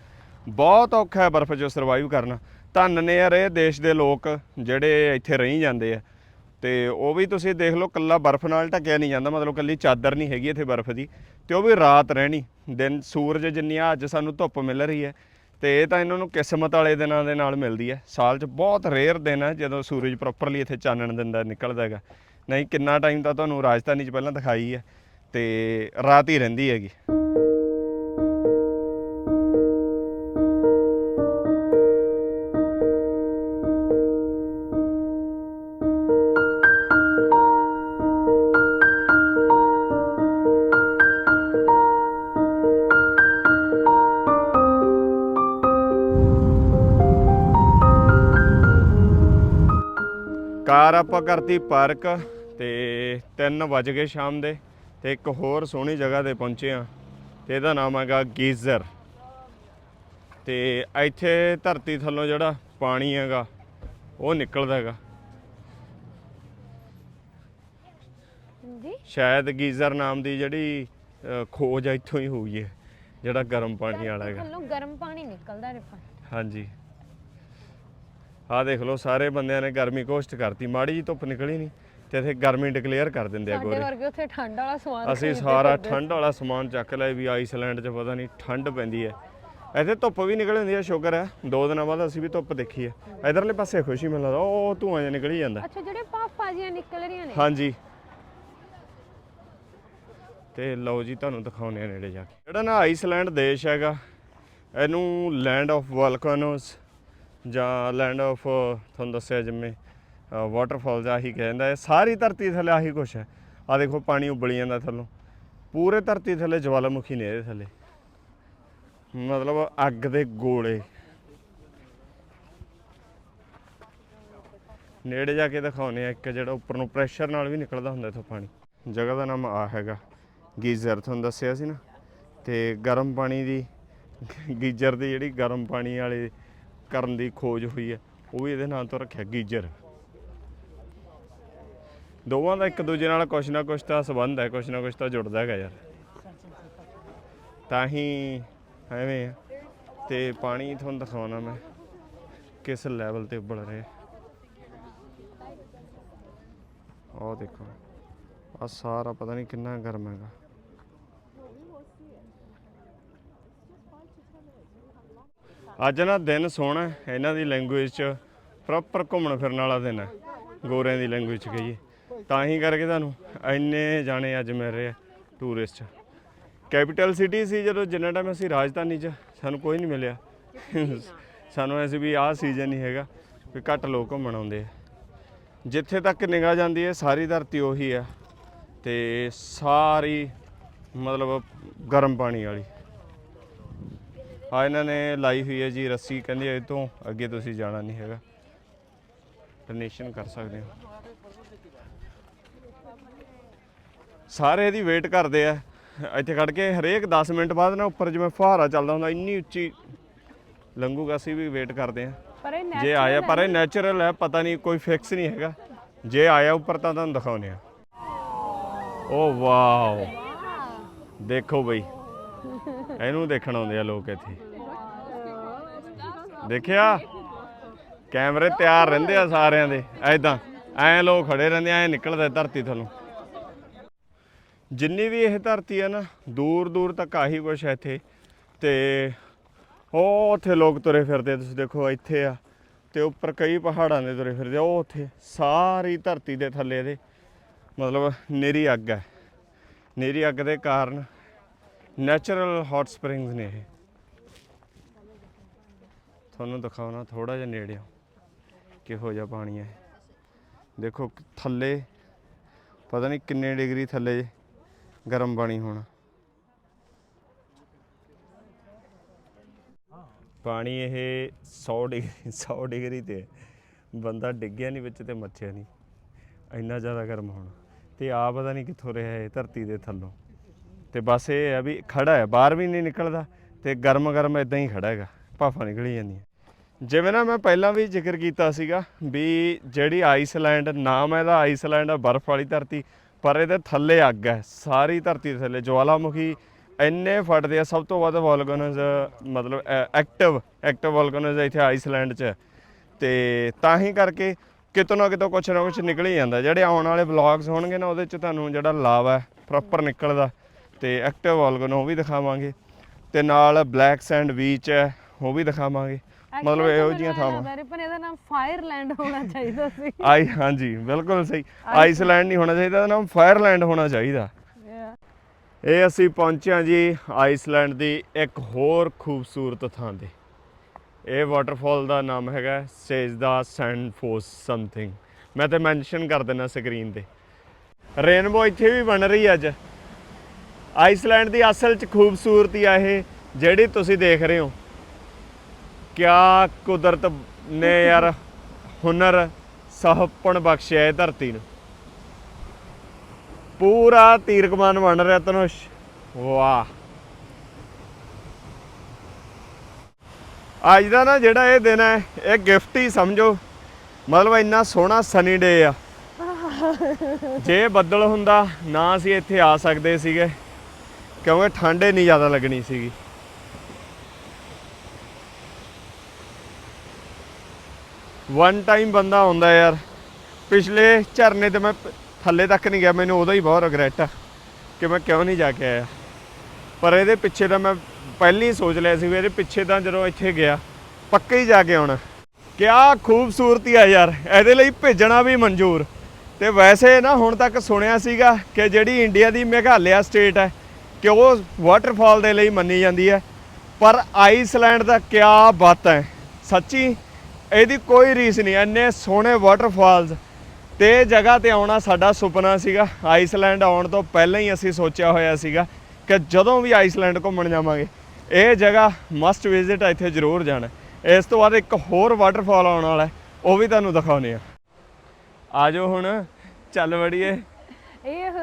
ਬਹੁਤ ਔਖਾ ਹੈ ਬਰਫ਼ 'ਚ ਸਰਵਾਈਵ ਕਰਨਾ। ਧੰਨ ਨੇ ਯਾਰ, ਇਹ ਦੇਸ਼ ਦੇ ਲੋਕ ਜਿਹੜੇ ਇੱਥੇ ਰਹੀ ਜਾਂਦੇ ਆ। ਤੇ ਉਹ ਵੀ ਤੁਸੀਂ ਦੇਖ ਲਓ ਕੱਲਾ ਬਰਫ਼ ਨਾਲ ਢੱਕਿਆ ਨਹੀਂ ਜਾਂਦਾ। ਮਤਲਬ ਕੱਲੀ ਚਾਦਰ ਨਹੀਂ ਹੈਗੀ ਇੱਥੇ ਬਰਫ਼ ਦੀ। ਤੇ ਉਹ ਵੀ ਰਾਤ ਰਹਿਣੀ। ਦਿਨ ਸੂਰਜ ਜਿੰਨੀ ਅੱਜ ਸਾਨੂੰ ਧੁੱਪ ਮਿਲ ਰਹੀ ਹੈ ਤੇ ਇਹ ਤਾਂ ਇਹਨਾਂ ਨੂੰ ਕਿਸਮਤ ਵਾਲੇ ਦਿਨਾਂ ਦੇ ਨਾਲ ਮਿਲਦੀ ਹੈ। ਸਾਲ 'ਚ ਬਹੁਤ ਰੇਅਰ ਦਿਨ ਹੈ ਜਦੋਂ ਸੂਰਜ ਪ੍ਰੋਪਰਲੀ ਇੱਥੇ ਚਾਨਣ ਦਿੰਦਾ, ਨਿਕਲਦਾ ਹੈਗਾ। ਨਹੀਂ, ਕਿੰਨਾ ਟਾਈਮ ਤਾਂ ਤੁਹਾਨੂੰ ਰਾਜਧਾਨੀ 'ਚ ਪਹਿਲਾਂ ਦਿਖਾਈ ਹੈ ਤੇ ਰਾਤ ਹੀ ਰਹਿੰਦੀ ਹੈਗੀ। ਕਾਰ ਆਪਾਂ ਕਰਤੀ ਪਾਰਕ ਤੇ 3 ਵਜ ਗਏ ਸ਼ਾਮ ਦੇ ਤੇ ਇੱਕ ਹੋਰ ਸੋਹਣੀ ਜਗ੍ਹਾ ਤੇ ਪਹੁੰਚੇ ਆ ਤੇ ਇਹਦਾ ਨਾਮ ਹੈਗਾ ਗੀਜ਼ਰ। ਤੇ ਇੱਥੇ ਧਰਤੀ ਥੱਲੋਂ ਜਿਹੜਾ ਪਾਣੀ ਹੈਗਾ ਉਹ ਨਿਕਲਦਾ ਹੈਗਾ। ਸ਼ਾਇਦ ਗੀਜ਼ਰ ਨਾਮ ਦੀ ਜਿਹੜੀ ਖੋਜ ਇੱਥੋਂ ਹੀ ਹੋਈ ਹੈ ਜਿਹੜਾ ਗਰਮ ਪਾਣੀ ਵਾਲਾ ਹੈਗਾ। ਥੱਲੋਂ ਗਰਮ ਪਾਣੀ ਨਿਕਲਦਾ ਰਿਪਾ ਹਾਂਜੀ। ਆਹ ਦੇਖ ਲਓ ਸਾਰੇ ਬੰਦਿਆਂ ਨੇ ਗਰਮੀ ਘੋਸ਼ਟ ਕਰਤੀ ਮਾੜੀ ਜੀ ਧੁੱਪ ਨਿਕਲੀ ਨਹੀਂ ਤੇ ਇੱਥੇ ਗਰਮੀ ਡਿਕਲੇਅਰ ਕਰ ਦਿੰਦੇ ਆ ਸਾਡੇ ਗੋਰੇ ਵਰਗੇ ਉੱਥੇ ਠੰਡ ਵਾਲਾ ਸਮਾਨ ਅਸੀਂ ਖਰੀਦਦੇ ਸਾਰਾ ਫਿਰਦੇ। ਠੰਡ ਵਾਲਾ ਸਮਾਨ ਚੱਕ ਲਿਆ ਵੀ ਆਈਸਲੈਂਡ 'ਚ ਪਤਾ ਨਹੀਂ ਠੰਡ ਪੈਂਦੀ ਹੈ। ਇੱਥੇ ਧੁੱਪ ਵੀ ਨਿਕਲ ਜਾਂਦੀ ਹੈ ਸ਼ੁਕਰ ਹੈ। ਦੋ ਦਿਨਾਂ ਬਾਅਦ ਅਸੀਂ ਵੀ ਧੁੱਪ ਦੇਖੀ ਹੈ। ਇਧਰਲੇ ਪਾਸੇ ਖੁਸ਼ੀ ਮੈਨੂੰ ਲੱਗਦਾ ਉਹ ਧੂਆਂ ਜਿਹਾ ਨਿਕਲ ਜਾਂਦਾ। ਅੱਛਾ ਜਿਹੜੇ ਪਾਪਾ ਜੀਆਂ ਨਿਕਲ ਰਹੀਆਂ ਨੇ? ਹਾਂਜੀ। ਤੇ ਲਓ ਜੀ ਤੁਹਾਨੂੰ ਦਿਖਾਉਂਦੇ ਆ ਨੇੜੇ ਜਾ ਕੇ। ਜਿਹੜਾ ਨਾ ਆਈਸਲੈਂਡ ਦੇਸ਼ ਹੈਗਾ ਇਹਨੂੰ ਲੈਂਡ ਆਫ ਵੋਲਕਨੋਸ ਜਾਂ ਲੈਂਡ ਆਫ ਤੁਹਾਨੂੰ ਦੱਸਿਆ ਜਿਵੇਂ ਵਾਟਰਫਾਲਸ ਆਹੀ ਕਹਿੰਦਾ ਹੈ ਸਾਰੀ ਧਰਤੀ ਥੱਲੇ ਆਹੀ ਕੁਛ ਹੈ। ਆ ਦੇਖੋ ਪਾਣੀ ਉਬਲੀ ਜਾਂਦਾ ਥੱਲੋਂ। ਪੂਰੇ ਧਰਤੀ ਥੱਲੇ ਜਵਾਲਾਮੁਖੀ ਨੇ ਇਹਦੇ ਥੱਲੇ। ਮਤਲਬ ਅੱਗ ਦੇ ਗੋਲੇ। ਨੇੜੇ ਜਾ ਕੇ ਦਿਖਾਉਨੇ ਆ ਇੱਕ ਜਿਹੜਾ ਉੱਪਰ ਨੂੰ ਪ੍ਰੈਸ਼ਰ ਨਾਲ ਵੀ ਨਿਕਲਦਾ ਹੁੰਦਾ ਇੱਥੋਂ ਪਾਣੀ। ਜਗ੍ਹਾ ਦਾ ਨਾਮ ਆ ਹੈਗਾ, ਗੀਜ਼ਰ, ਤੁਹਾਨੂੰ ਦੱਸਿਆ ਸੀ ਨਾ? ਤੇ ਗਰਮ ਪਾਣੀ ਦੀ, ਗੀਜ਼ਰ ਦੀ ਜਿਹੜੀ ਗਰਮ ਪਾਣੀ ਵਾਲੇ ਕਰਨ ਦੀ ਖੋਜ ਹੋਈ ਹੈ। ਉਹ ਵੀ ਇਹਦੇ ਨਾਂ ਤੋਂ ਰੱਖਿਆ, ਗੀਜ਼ਰ। ਦੋਵਾਂ ਦਾ ਇੱਕ ਦੂਜੇ ਨਾਲ ਕੁਛ ਨਾ ਕੁਛ ਤਾਂ ਸੰਬੰਧ ਹੈ, ਕੁਛ ਨਾ ਕੁਛ ਤਾਂ ਜੁੜਦਾ ਹੈਗਾ ਯਾਰ। ਤਾਂ ਹੀ ਐਵੇਂ ਆ। ਤੇ ਪਾਣੀ ਤੁਹਾਨੂੰ ਦਿਖਾਉਣਾ ਮੈਂ, ਕਿਸ ਲੈਵਲ ਤੇ ਉੱਬਲ ਰਿਹਾ। ਉਹ ਦੇਖੋ ਆ ਸਾਰਾ ਪਤਾ ਨਹੀਂ ਕਿੰਨਾ ਗਰਮ ਹੈਗਾ। ਅੱਜ ਨਾ ਦਿਨ ਸੋਹਣਾ ਇਹਨਾਂ ਦੀ ਲੈਂਗੁਏਜ ਚ ਪ੍ਰੋਪਰ ਘੁੰਮਣ ਫਿਰਨ ਵਾਲਾ ਦਿਨ ਹੈ, ਗੋਰਿਆਂ ਦੀ ਲੈਂਗੁਏਜ ਚ ਕਹੀਏ। ਤਾਂ ਹੀ ਕਰਕੇ ਤੁਹਾਨੂੰ ਇੰਨੇ ਜਾਣੇ ਅੱਜ ਮਿਲ ਰਹੇ ਆ ਟੂਰਿਸਟ ਕੈਪੀਟਲ ਸਿਟੀ ਸੀ ਜਦੋਂ, ਜਿੰਨਾ ਟਾਈਮ ਅਸੀਂ ਰਾਜਧਾਨੀ ਚ, ਸਾਨੂੰ ਕੋਈ ਨਹੀਂ ਮਿਲਿਆ। ਸਾਨੂੰ ਐਸੀ ਵੀ ਆਹ ਸੀਜ਼ਨ ਹੀ ਹੈਗਾ ਵੀ ਘੱਟ ਲੋਕ ਘੁੰਮਣ ਆਉਂਦੇ ਆ। ਜਿੱਥੇ ਤੱਕ ਨਿਗਾਹ ਜਾਂਦੀ ਹੈ, ਸਾਰੀ ਧਰਤੀ ਉਹੀ ਆ ਤੇ ਸਾਰੀ ਮਤਲਬ ਗਰਮ ਪਾਣੀ ਵਾਲੀ। ਆ ਇਹਨਾਂ ਨੇ ਲਾਈ ਹੋਈ ਹੈ ਜੀ ਰੱਸੀ ਕਹਿੰਦੇ ਇਹ ਤੋਂ ਅੱਗੇ ਤੁਸੀਂ ਜਾਣਾ ਨਹੀਂ ਹੈਗਾ। ਡੋਨੇਸ਼ਨ ਕਰ ਸਕਦੇ ਹੋ। ਸਾਰੇ ਇਹਦੀ ਵੇਟ ਕਰਦੇ ਆ। ਇੱਥੇ ਖੜ ਕੇ ਹਰੇਕ 10 ਮਿੰਟ ਬਾਅਦ ਨਾ ਉੱਪਰ ਜਿਵੇਂ ਫੁਹਾਰਾ ਚੱਲਦਾ ਹੁੰਦਾ ਇੰਨੀ ਉੱਚੀ ਲੰਘੂਗਾ ਅਸੀਂ ਵੀ ਵੇਟ ਕਰਦੇ ਆ। ਪਰ ਇਹ ਜੇ ਆਇਆ ਪਰ ਇਹ ਨੈਚੁਰਲ ਹੈ ਪਤਾ ਨਹੀਂ ਕੋਈ ਫਿਕਸ ਨਹੀਂ ਹੈਗਾ। ਜੇ ਆਇਆ ਉੱਪਰ ਤਾਂ ਤੁਹਾਨੂੰ ਦਿਖਾਉਨੇ ਆ। Oh wow. ਦੇਖੋ ਬਈ। ਇਹਨੂੰ ਦੇਖਣ ਆਉਂਦੇ ਆ ਲੋਕ ਇੱਥੇ। ਦੇਖਿਆ? ਕੈਮਰੇ ਤਿਆਰ ਰਹਿੰਦੇ ਆ ਸਾਰਿਆਂ ਦੇ ਐਦਾਂ। ਐ ਲੋਕ ਖੜੇ ਰਹਿੰਦੇ ਐ ਨਿਕਲਦਾ ਧਰਤੀ ਥੱਲੋਂ। ਜਿੰਨੀ ਵੀ ਇਹ ਧਰਤੀ ਆ ਨਾ ਦੂਰ ਦੂਰ ਤੱਕ ਆਹੀ ਕੁਛ ਹੈ ਇੱਥੇ। ਤੇ ਉਹ ਉੱਥੇ ਲੋਕ ਤੁਰੇ ਫਿਰਦੇ ਤੁਸੀਂ ਦੇਖੋ ਇੱਥੇ ਆ। ਤੇ ਉੱਪਰ ਕਈ ਪਹਾੜਾਂ ਦੇ ਤੁਰੇ ਫਿਰਦੇ ਉਹ ਉੱਥੇ ਸਾਰੀ ਧਰਤੀ ਦੇ ਥੱਲੇ ਦੇ। ਮਤਲਬ ਨੇਰੀ ਅੱਗ ਹੈ ਨੇਰੀ ਅੱਗ ਦੇ ਕਾਰਨ ਨੈਚੁਰਲ ਹੌਟ ਸਪ੍ਰਿੰਗਸ ਨੇ ਇਹ। ਤੁਹਾਨੂੰ ਦਿਖਾਉਣਾ ਥੋੜਾ ਜਿਹਾ ਨੇੜੇ ਕਿਹੋ ਜਿਹਾ ਪਾਣੀ ਹੈ ਦੇਖੋ, ਥੱਲੇ, ਪਤਾ ਨਹੀਂ ਕਿੰਨੇ ਡਿਗਰੀ ਥੱਲੇ ਗਰਮ ਪਾਣੀ ਹੋਣਾ। ਪਾਣੀ ਇਹ 100 ਡਿਗਰੀ 100 ਡਿਗਰੀ ਤੇ ਹੈ। ਬੰਦਾ ਡਿੱਗਿਆ ਨਹੀਂ ਵਿੱਚ ਤੇ ਮੱਛਿਆ ਨਹੀਂ। ਇੰਨਾ ਜ਼ਿਆਦਾ ਗਰਮ ਹੋਣਾ। ਤੇ ਆ ਪਤਾ ਨਹੀਂ ਕਿੱਥੋਂ ਰਿਹਾ ਇਹ ਧਰਤੀ ਦੇ ਥੱਲੋਂ। ਤੇ ਬਸ ਇਹ ਹੈ ਵੀ ਖੜਾ ਹੈ, ਬਾਹਰ ਵੀ ਨਹੀਂ ਨਿਕਲਦਾ ਤੇ ਗਰਮ ਗਰਮ ਇਦਾਂ ਹੀ ਖੜਾ ਹੈਗਾ, ਭਾਫਾਂ ਨਿਕਲੀ ਜਾਂਦੀਆਂ ਜਿਵੇਂ ਨਾ ਮੈਂ ਪਹਿਲਾਂ ਵੀ ਜ਼ਿਕਰ ਕੀਤਾ ਸੀਗਾ ਵੀ ਜਿਹੜੀ ਆਈਸਲੈਂਡ, ਨਾਮ ਹੈ ਇਹਦਾ ਆਈਸਲੈਂਡ, ਆ ਬਰਫ਼ ਵਾਲੀ ਧਰਤੀ, ਪਰ ਇਹਦੇ ਥੱਲੇ ਅੱਗ ਹੈ, ਸਾਰੀ ਧਰਤੀ ਦੇ ਥੱਲੇ, ਜਵਾਲਾਮੁਖੀ ਇੰਨੇ ਫਟਦੇ ਆ, ਸਭ ਤੋਂ ਵੱਧ ਵੋਲਕਨੋਜ਼, ਮਤਲਬ ਐਕਟਿਵ ਐਕਟਿਵ ਵੋਲਕਨੋਜ਼ ਇੱਥੇ ਆਈਸਲੈਂਡ 'ਚ ਹੈ। ਤੇ ਤਾਂ ਹੀ ਕਰਕੇ ਕਿਤੋਂ ਨਾ ਕਿਤੋਂ ਕੁਛ ਨਾ ਕੁਛ ਨਿਕਲ ਹੀ ਜਾਂਦਾ, ਜਿਹੜੇ ਆਉਣ ਵਾਲੇ ਵਲੌਗਸ ਹੋਣਗੇ ਨਾ, ਉਹਦੇ 'ਚ ਤੁਹਾਨੂੰ ਜਿਹੜਾ ਲਾਵਾ ਹੈ, ਪ੍ਰੋਪਰ ਨਿਕਲਦਾ ਤੇ ਐਕਟਿਵ ਵੋਲਕਨੋ ਉਹ ਵੀ ਦਿਖਾਵਾਂਗੇ ਤੇ ਨਾਲ ਬਲੈਕ ਸੈਂਡ ਬੀਚ ਹੈ ਉਹ ਵੀ ਦਿਖਾਵਾਂਗੇ। ਮਤਲਬ ਇਹੋ ਜਿਹੀਆਂ ਥਾਵਾਂ। ਪਰ ਇਹਦਾ ਨਾਮ ਫਾਇਰਲੈਂਡ ਹੋਣਾ ਚਾਹੀਦਾ ਸੀ। ਆਈ ਹਾਂਜੀ ਬਿਲਕੁਲ ਸਹੀ। ਆਈਸਲੈਂਡ ਨਹੀਂ ਹੋਣਾ ਚਾਹੀਦਾ ਇਹਦਾ ਨਾਮ ਫਾਇਰਲੈਂਡ ਹੋਣਾ ਚਾਹੀਦਾ। ਇਹ ਅਸੀਂ ਪਹੁੰਚੇ ਹਾਂ ਜੀ ਆਈਸਲੈਂਡ ਦੀ ਇੱਕ ਹੋਰ ਖੂਬਸੂਰਤ ਥਾਂ ਤੇ। ਇਹ ਵਾਟਰਫਾਲ ਦਾ ਨਾਮ ਹੈਗਾ ਸੇਜਦਾ ਸੈਂਡਫੋਸ ਸਮਥਿੰਗ ਮੈਂ ਤੇ ਮੈਂਸ਼ਨ ਕਰ ਦਿੰਦਾ ਸਕਰੀਨ ਤੇ। ਰੇਨਬੋ ਇੱਥੇ ਵੀ ਬਣ ਰਹੀ ਅੱਜ। ਆਈਸਲੈਂਡ ਦੀ ਅਸਲ 'ਚ ਖੂਬਸੂਰਤੀ ਆ ਇਹ, ਜਿਹੜੀ ਤੁਸੀਂ ਦੇਖ ਰਹੇ ਹੋ। ਕਿਆ ਕੁਦਰਤ ਨੇ ਯਾਰ ਹੁਨਰ ਸਹਪਣ ਬਖਸ਼ਿਆ ਇਹ ਧਰਤੀ ਨੂੰ। ਪੂਰਾ ਤੀਰ ਕਮਾਨ ਬਣ ਰਿਹਾ ਤਨੁਸ਼ ਵਾਹ। ਅੱਜ ਦਾ ਨਾ ਜਿਹੜਾ ਇਹ ਦਿਨ ਹੈ, ਇਹ ਗਿਫਟ ਹੀ ਸਮਝੋ। ਮਤਲਬ ਇੰਨਾ ਸੋਹਣਾ ਸਨੀ ਡੇ ਆ। ਜੇ ਬੱਦਲ ਹੁੰਦਾ, ਨਾ ਅਸੀਂ ਇੱਥੇ ਆ ਸਕਦੇ ਸੀਗੇ। ਕਿਉਂਕਿ ਠੰਡ ਨਹੀਂ ਜ਼ਿਆਦਾ ਲੱਗਣੀ ਸੀਗੀ। ਵਨ ਟਾਈਮ ਬੰਦਾ ਆਉਂਦਾ ਯਾਰ। ਪਿਛਲੇ ਝਰਨੇ ਤੇ ਮੈਂ ਪ- ਥੱਲੇ ਤੱਕ ਨਹੀਂ ਗਿਆ, ਮੈਨੂੰ ਉਹਦਾ ਹੀ ਬਹੁਤ ਰਿਗਰੈਟ ਆ ਕਿ ਮੈਂ ਕਿਉਂ ਨਹੀਂ ਜਾ ਕੇ ਆਇਆ। ਪਰ ਇਹਦੇ ਪਿੱਛੇ ਤਾਂ ਮੈਂ ਪਹਿਲਾਂ ਹੀ ਸੋਚ ਲਿਆ ਸੀ ਵੀ ਇਹਦੇ ਪਿੱਛੇ ਤਾਂ ਜਦੋਂ ਇੱਥੇ ਗਿਆ, ਪੱਕੇ ਹੀ ਜਾ ਕੇ ਆਉਣਾ। ਕਿਆ ਖੂਬਸੂਰਤੀ ਆ ਯਾਰ, ਇਹਦੇ ਲਈ ਭੇਜਣਾ ਵੀ ਮਨਜ਼ੂਰ। ਤੇ ਵੈਸੇ ਨਾ ਹੁਣ ਤੱਕ ਸੁਣਿਆ ਸੀਗਾ ਕਿ ਜਿਹੜੀ ਇੰਡੀਆ ਦੀ ਮੇਘਾਲਿਆ ਸਟੇਟ ਹੈ ਕਿ ਉਹ ਵਾਟਰਫਾਲ ਦੇ ਲਈ ਮੰਨੀ ਜਾਂਦੀ ਹੈ। ਪਰ ਆਈਸਲੈਂਡ ਦਾ ਕਿਆ ਬਾਤ ਹੈ। ਸੱਚੀ, ਇਹਦੀ ਕੋਈ ਰੀਸ ਨਹੀਂ, ਇੰਨੇ ਸੋਹਣੇ ਵਾਟਰਫਾਲਸ ਤੇ ਇਹ ਜਗ੍ਹਾ ਤੇ ਆਉਣਾ ਸਾਡਾ ਸੁਪਨਾ ਸੀਗਾ। ਆਈਸਲੈਂਡ ਆਉਣ ਤੋਂ ਪਹਿਲਾਂ ਹੀ ਅਸੀਂ ਸੋਚਿਆ ਹੋਇਆ ਸੀਗਾ ਕਿ ਜਦੋਂ ਵੀ ਆਈਸਲੈਂਡ ਘੁੰਮਣ ਜਾਵਾਂਗੇ, ਇਹ ਜਗ੍ਹਾ ਮਸਟ ਵਿਜ਼ਿਟ ਇੱਥੇ ਜ਼ਰੂਰ ਜਾਣਾ। ਇਸ ਤੋਂ ਬਾਅਦ ਇੱਕ ਹੋਰ ਵਾਟਰਫਾਲ ਆਉਣ ਵਾਲਾ ਉਹ ਵੀ ਤੁਹਾਨੂੰ ਦਿਖਾਉਨੇ ਆ ਆਜੋ ਹੁਣ, ਚੱਲ ਵੜੀਏ।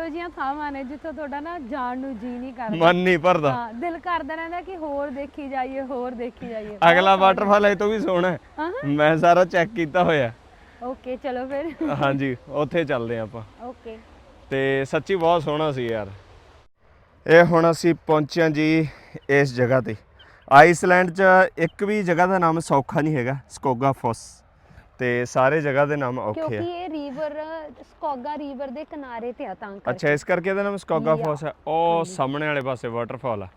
ਇਹ ਜਿਹੀਆਂ ਥਾਵਾਂ ਨੇ ਜਿੱਥੇ ਤੁਹਾਡਾ ਨਾ ਜਾਣ ਨੂੰ ਜੀ ਨਹੀਂ ਕਰਦਾ। ਮਨ ਨਹੀਂ ਭਰਦਾ। ਹਾਂ ਦਿਲ ਕਰਦਾ ਰਹਿੰਦਾ ਕਿ ਹੋਰ ਦੇਖੀ ਜਾਈਏ ਹੋਰ ਦੇਖੀ ਜਾਈਏ। ਅਗਲਾ ਵਾਟਰਫਾਲ ਇਹ ਤੋਂ ਵੀ ਸੋਹਣਾ ਹੈ। ਮੈਂ ਸਾਰਾ ਚੈੱਕ ਕੀਤਾ ਹੋਇਆ। ਓਕੇ ਚਲੋ ਫਿਰ। ਹਾਂਜੀ ਉੱਥੇ ਚੱਲਦੇ ਆਪਾਂ। ਓਕੇ। ਤੇ ਸੱਚੀ ਬਹੁਤ ਸੋਹਣਾ ਸੀ ਯਾਰ। ਇਹ ਹੁਣ ਅਸੀਂ ਪਹੁੰਚੇ ਹਾਂ ਜੀ ਇਸ ਜਗ੍ਹਾ ਤੇ। ਆਈਸਲੈਂਡ 'ਚ ਇੱਕ ਵੀ ਜਗ੍ਹਾ ਦਾ ਨਾਮ ਸੌਖਾ ਨਹੀਂ ਹੈਗਾ ਸਕੋਗਾ ਫੋਸ। ਤੇ ਸਾਰੇ ਜਗ੍ਹਾ ਦੇ ਨਾਮ ਔਖੇ ਕਿਉਂਕਿ ਆ ਇਹ ਰਿਵਰ ਸਕੋਗਾ ਰਿਵਰ ਦੇ ਕਿਨਾਰੇ ਤੇ ਆ ਤਾਂ ਕਰਕੇ। ਅੱਛਾ ਇਸ ਕਰਕੇ ਇਹਦਾ ਨਾਮ ਸਕੋਗਾ Yeah. ਫੋਸ ਹੈ ਉਹ ਸਾਹਮਣੇ ਵਾਲੇ ਪਾਸੇ ਵਾਟਰਫਾਲ ਆ।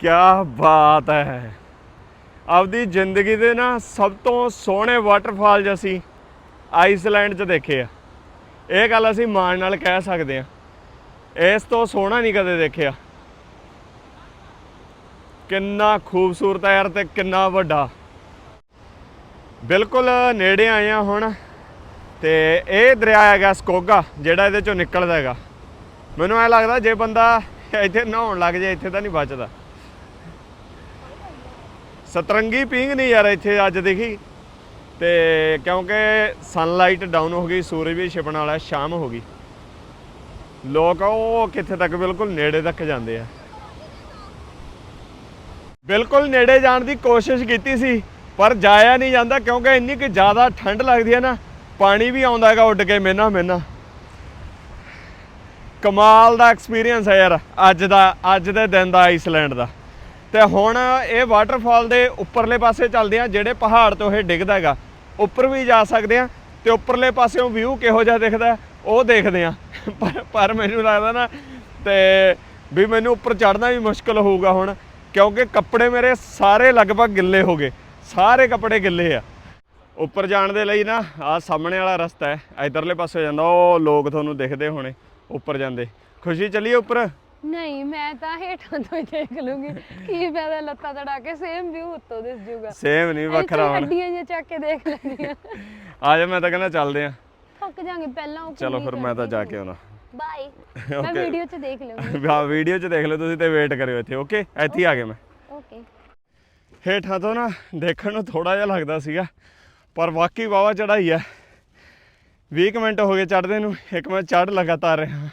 ਕੀ ਬਾਤ ਹੈ। ਆਪਦੀ ਜ਼ਿੰਦਗੀ ਦੇ ਨਾ ਸਭ ਤੋਂ ਸੋਹਣੇ ਵਾਟਰਫਾਲ ਅਸੀਂ ਆਈਸਲੈਂਡ 'ਚ ਦੇਖੇ ਆ। ਇਹ ਗੱਲ ਅਸੀਂ ਮਾਣ ਨਾਲ ਕਹਿ ਸਕਦੇ ਆ। ਇਸ ਤੋਂ ਸੋਹਣਾ ਨਹੀਂ ਕਦੇ ਦੇਖਿਆ। ਕਿੰਨਾ ਖੂਬਸੂਰਤ ਹੈ ਯਾਰ ਤੇ ਕਿੰਨਾ ਵੱਡਾ। ਬਿਲਕੁਲ ਨੇੜੇ ਆਏ ਆ ਹੁਣ ਤੇ ਇਹ ਦਰਿਆ ਹੈਗਾ ਸਕੋਗਾ, ਜਿਹੜਾ ਇਹਦੇ ਚੋਂ ਨਿਕਲਦਾ ਹੈਗਾ। ਮੈਨੂੰ ਐ ਲੱਗਦਾ ਜੇ ਬੰਦਾ ਇੱਥੇ ਨਹਾਉਣ ਲੱਗ ਜਾਏ, ਇੱਥੇ ਤਾਂ ਨਹੀਂ ਬਚਦਾ। ਸਤਰੰਗੀ ਪੀਂਗ ਨਹੀਂ ਯਾਰ ਇੱਥੇ ਅੱਜ ਦੇਖੀ। ਤੇ ਕਿਉਂਕਿ ਸਨਲਾਈਟ ਡਾਊਨ ਹੋ ਗਈ, ਸੂਰਜ ਵੀ ਛਿਪਣ ਵਾਲਾ, ਸ਼ਾਮ ਹੋ ਗਈ। ਲੋਕ ਉਹ ਕਿੱਥੇ ਤੱਕ ਬਿਲਕੁਲ ਨੇੜੇ ਤੱਕ ਜਾਂਦੇ ਆ। ਬਿਲਕੁਲ ਨੇੜੇ ਜਾਣ ਦੀ ਕੋਸ਼ਿਸ਼ ਕੀਤੀ ਸੀ। ਪਰ ਜਾਇਆ ਨਹੀਂ ਜਾਂਦਾ ਕਿਉਂਕਿ ਇੰਨੀ ਕਿ ਜ਼ਿਆਦਾ ਠੰਡ ਲੱਗਦੀ ਹੈ ਨਾ, ਪਾਣੀ ਵੀ ਆਉਂਦਾ ਹੈਗਾ ਉੱਡ ਕੇ ਮੇਨਾ ਮੇਨਾ ਕਮਾਲ ਦਾ ਐਕਸਪੀਰੀਅੰਸ ਹੈ ਯਾਰ, ਅੱਜ ਦਾ, ਅੱਜ ਦੇ ਦਿਨ ਦਾ ਆਈਸਲੈਂਡ ਦਾ। ਤੇ ਹੁਣ ਇਹ ਵਾਟਰਫਾਲ ਦੇ ਉੱਪਰਲੇ ਪਾਸੇ ਚੱਲਦੇ ਆ ਜਿਹੜੇ ਪਹਾੜ ਤੋਂ ਇਹ ਡਿੱਗਦਾ ਹੈਗਾ। ਉੱਪਰ ਵੀ ਜਾ ਸਕਦੇ ਆ ਤੇ ਉੱਪਰਲੇ ਪਾਸਿਓਂ ਵਿਊ ਕਿਹੋ ਜਿਹਾ ਦਿਖਦਾ ਉਹ ਦੇਖਦੇ ਆ ਪਰ- ਪਰ ਮੈਨੂੰ ਲੱਗਦਾ ਨਾ ਤੇ ਵੀ ਮੈਨੂੰ ਉੱਪਰ ਚੜਨਾ ਵੀ ਮੁਸ਼ਕਲ ਹੋਊਗਾ ਹੁਣ, ਕਿਉਂਕਿ ਕੱਪੜੇ ਮੇਰੇ ਸਾਰੇ ਲਗਭਗ ਗਿੱਲੇ ਹੋ ਗਏ। ਸਾਰੇ ਕੱਪੜੇ ਗਿੱਲੇ ਆ। ਉੱਪਰ ਜਾਣ ਦੇ ਲਈ ਨਾ ਆ ਸਾਹਮਣੇ ਵਾਲਾ ਰਸਤਾ ਹੈ ਇਧਰਲੇ ਪਾਸੇ ਜਾਂਦਾ ਉਹ ਲੋਕ ਤੁਹਾਨੂੰ ਦਿਖਦੇ ਹੋਣੇ ਉੱਪਰ ਜਾਂਦੇ। ਖੁਸ਼ੀ ਚੱਲੀਏ ਉੱਪਰ? ਨਹੀਂ ਮੈਂ ਤਾਂ ਹੇਠਾਂ ਤੋਂ ਹੀ ਦੇਖ ਲੂੰਗੀ। ਕੀ ਫਾਇਦਾ ਲੱਤਾਂ ਤੜਾ ਕੇ ਸੇਮ ਵਿਊ ਉੱਤੋਂ ਦਿਸ ਜੂਗਾ। ਸੇਮ ਨਹੀਂ ਵੱਖਰਾ ਹੁਣ। ਗੱਡੀਆਂ ਜਿਹਾ ਚੱਕ ਕੇ ਦੇਖ ਲੈਂਦੀਆਂ। ਆ ਜਾ ਮੈਂ ਤਾਂ ਕਹਿੰਦਾ ਚੱਲਦੇ ਆ ਥੱਕ ਜਾਾਂਗੇ ਪਹਿਲਾਂ ਉਹ ਚਲੋ ਫਿਰ ਮੈਂ ਤਾਂ ਜਾ ਕੇ ਆਉਣਾ। ਬਾਏ ਮੈਂ Okay. ਵੀਡੀਓ 'ਚ ਦੇਖ ਲਵਾਂਗੀ ਹਾਂ ਵੀਡੀਓ 'ਚ ਦੇਖ ਲਓ ਤੁਸੀਂ ਤੇ ਵੇਟ ਕਰਿਓ ਇੱਥੇ ਓਕੇ ਇੱਥੇ ਹੀ ਆ ਗਏ ਮੈਂ। ਓਕੇ ਹੇਠਾਂ ਤੋਂ ਨਾ ਦੇਖਣ ਨੂੰ ਥੋੜਾ ਜਿਹਾ ਲੱਗਦਾ ਸੀਗਾ, ਪਰ ਵਾਕਈ ਵਾਵਾ ਚੜਾਈ ਹੈ 20 ਕੁ ਮਿੰਟ ਹੋ ਗਏ ਚੜਦੇ ਨੂੰ, ਇੱਕ ਮੈਂ ਚੜ ਲਗਾਤਾਰ ਰਿਹਾ।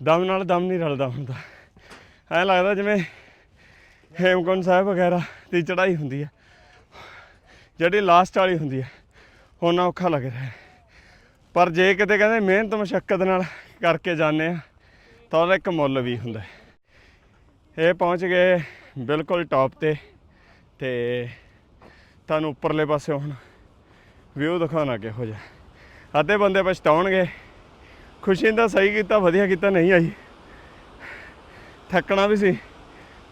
ਦਮ ਨਾਲ ਦਮ ਨਹੀਂ ਰਲਦਾ ਹੁੰਦਾ। ਐਂ ਲੱਗਦਾ ਜਿਵੇਂ ਹੇਮਕੁੰਟ ਸਾਹਿਬ ਵਗੈਰਾ ਦੀ ਚੜ੍ਹਾਈ ਹੁੰਦੀ ਹੈ ਜਿਹੜੀ ਲਾਸਟ ਵਾਲੀ ਹੁੰਦੀ ਹੈ ਉਹਨਾਂ ਔਖਾ ਲੱਗ ਰਿਹਾ। ਪਰ ਜੇ ਕਿਤੇ ਕਹਿੰਦੇ ਮਿਹਨਤ ਮੁਸ਼ਕਲ ਨਾਲ ਕਰਕੇ ਜਾਂਦੇ ਆ, ਤਾਂ ਉਹਦਾ ਇੱਕ ਮੁੱਲ ਵੀ ਹੁੰਦਾ। ਇਹ ਪਹੁੰਚ ਗਏ ਬਿਲਕੁਲ ਟੌਪ ਤੇ ਤੇ ਤੁਹਾਨੂੰ ਉੱਪਰਲੇ ਪਾਸੇ ਹੁਣ ਵਿਊ ਦਿਖਾਉਣਾ ਕਿਹੋ ਜਿਹਾ। ਅੱਧੇ ਬੰਦੇ ਪਛਤਾਉਣਗੇ। ਖੁਸ਼ੀ ਦਾ ਸਹੀ ਕੀਤਾ, ਵਧੀਆ ਕੀਤਾ, ਨਹੀਂ ਆਈ। ਥੱਕਣਾ ਵੀ ਸੀ।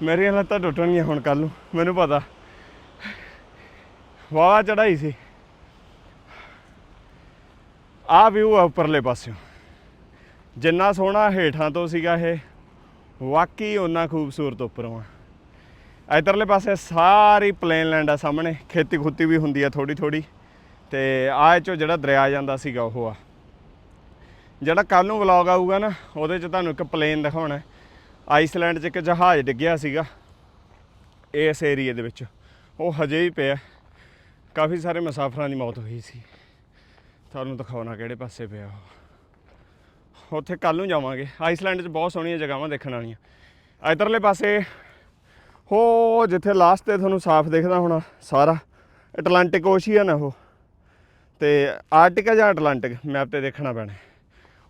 ਮੇਰੀਆਂ ਲੱਤਾਂ ਟੁੱਟਣਗੀਆਂ ਹੁਣ ਕੱਲ ਨੂੰ, ਮੈਨੂੰ ਪਤਾ। ਵਾਹ ਚੜਾਈ ਸੀ। ਆ ਵਿਊ ਆ ਉੱਪਰਲੇ ਪਾਸਿਓਂ। ਜਿੰਨਾ ਸੋਹਣਾ ਹੇਠਾਂ ਤੋਂ ਸੀਗਾ ਇਹ, ਵਾਕਈ ਓਨਾ ਖੂਬਸੂਰਤ ਉੱਪਰੋਂ ਆ। ਇਧਰਲੇ ਪਾਸੇ ਸਾਰੀ ਪਲੇਨ ਲੈਂਡ ਆ ਸਾਹਮਣੇ। ਖੇਤੀ ਖੁੱਤੀ ਵੀ ਹੁੰਦੀ ਆ ਥੋੜੀ ਥੋੜੀ ਤੇ ਆਹ ਚੋਂ ਜਿਹੜਾ ਦਰਿਆ ਜਾਂਦਾ ਸੀਗਾ ਉਹ ਆ। ਜਿਹੜਾ ਕੱਲ ਨੂੰ ਵਲੌਗ ਆਊਗਾ ਨਾ, ਉਹਦੇ 'ਚ ਤੁਹਾਨੂੰ ਇੱਕ ਪਲੇਨ ਦਿਖਾਉਣਾ ਆਈਸਲੈਂਡ 'ਚ ਇੱਕ ਜਹਾਜ਼ ਡਿੱਗਿਆ ਸੀਗਾ ਇਸ ਏਰੀਏ ਦੇ ਵਿੱਚ। ਉਹ ਹਜੇ ਵੀ ਪਿਆ। ਕਾਫੀ ਸਾਰੇ ਮੁਸਾਫਰਾਂ ਦੀ ਮੌਤ ਹੋਈ ਸੀ। ਤੁਹਾਨੂੰ ਦਿਖਾਉਣਾ ਕਿਹੜੇ ਪਾਸੇ ਪਿਆ ਉਹ। ਉੱਥੇ ਕੱਲ ਨੂੰ ਜਾਵਾਂਗੇ। ਆਈਸਲੈਂਡ 'ਚ ਬਹੁਤ ਸੋਹਣੀਆਂ ਜਗ੍ਹਾਵਾਂ ਦੇਖਣ ਵਾਲੀਆਂ। ਇਧਰਲੇ ਪਾਸੇ ਹੋ, ਜਿੱਥੇ ਲਾਸਟ ਤੇ ਤੁਹਾਨੂੰ ਸਾਫ਼ ਦਿਖਦਾ ਹੋਣਾ ਸਾਰਾ ਐਟਲਾਂਟਿਕ ਓਸ਼ੀਅਨ ਹੈ ਉਹ। ਤੇ ਆਰਟਿਕਾ ਜਾਂ ਐਟਲਾਂਟਿਕ ਮੈਪ ਤੇ ਦੇਖਣਾ ਪੈਣਾ।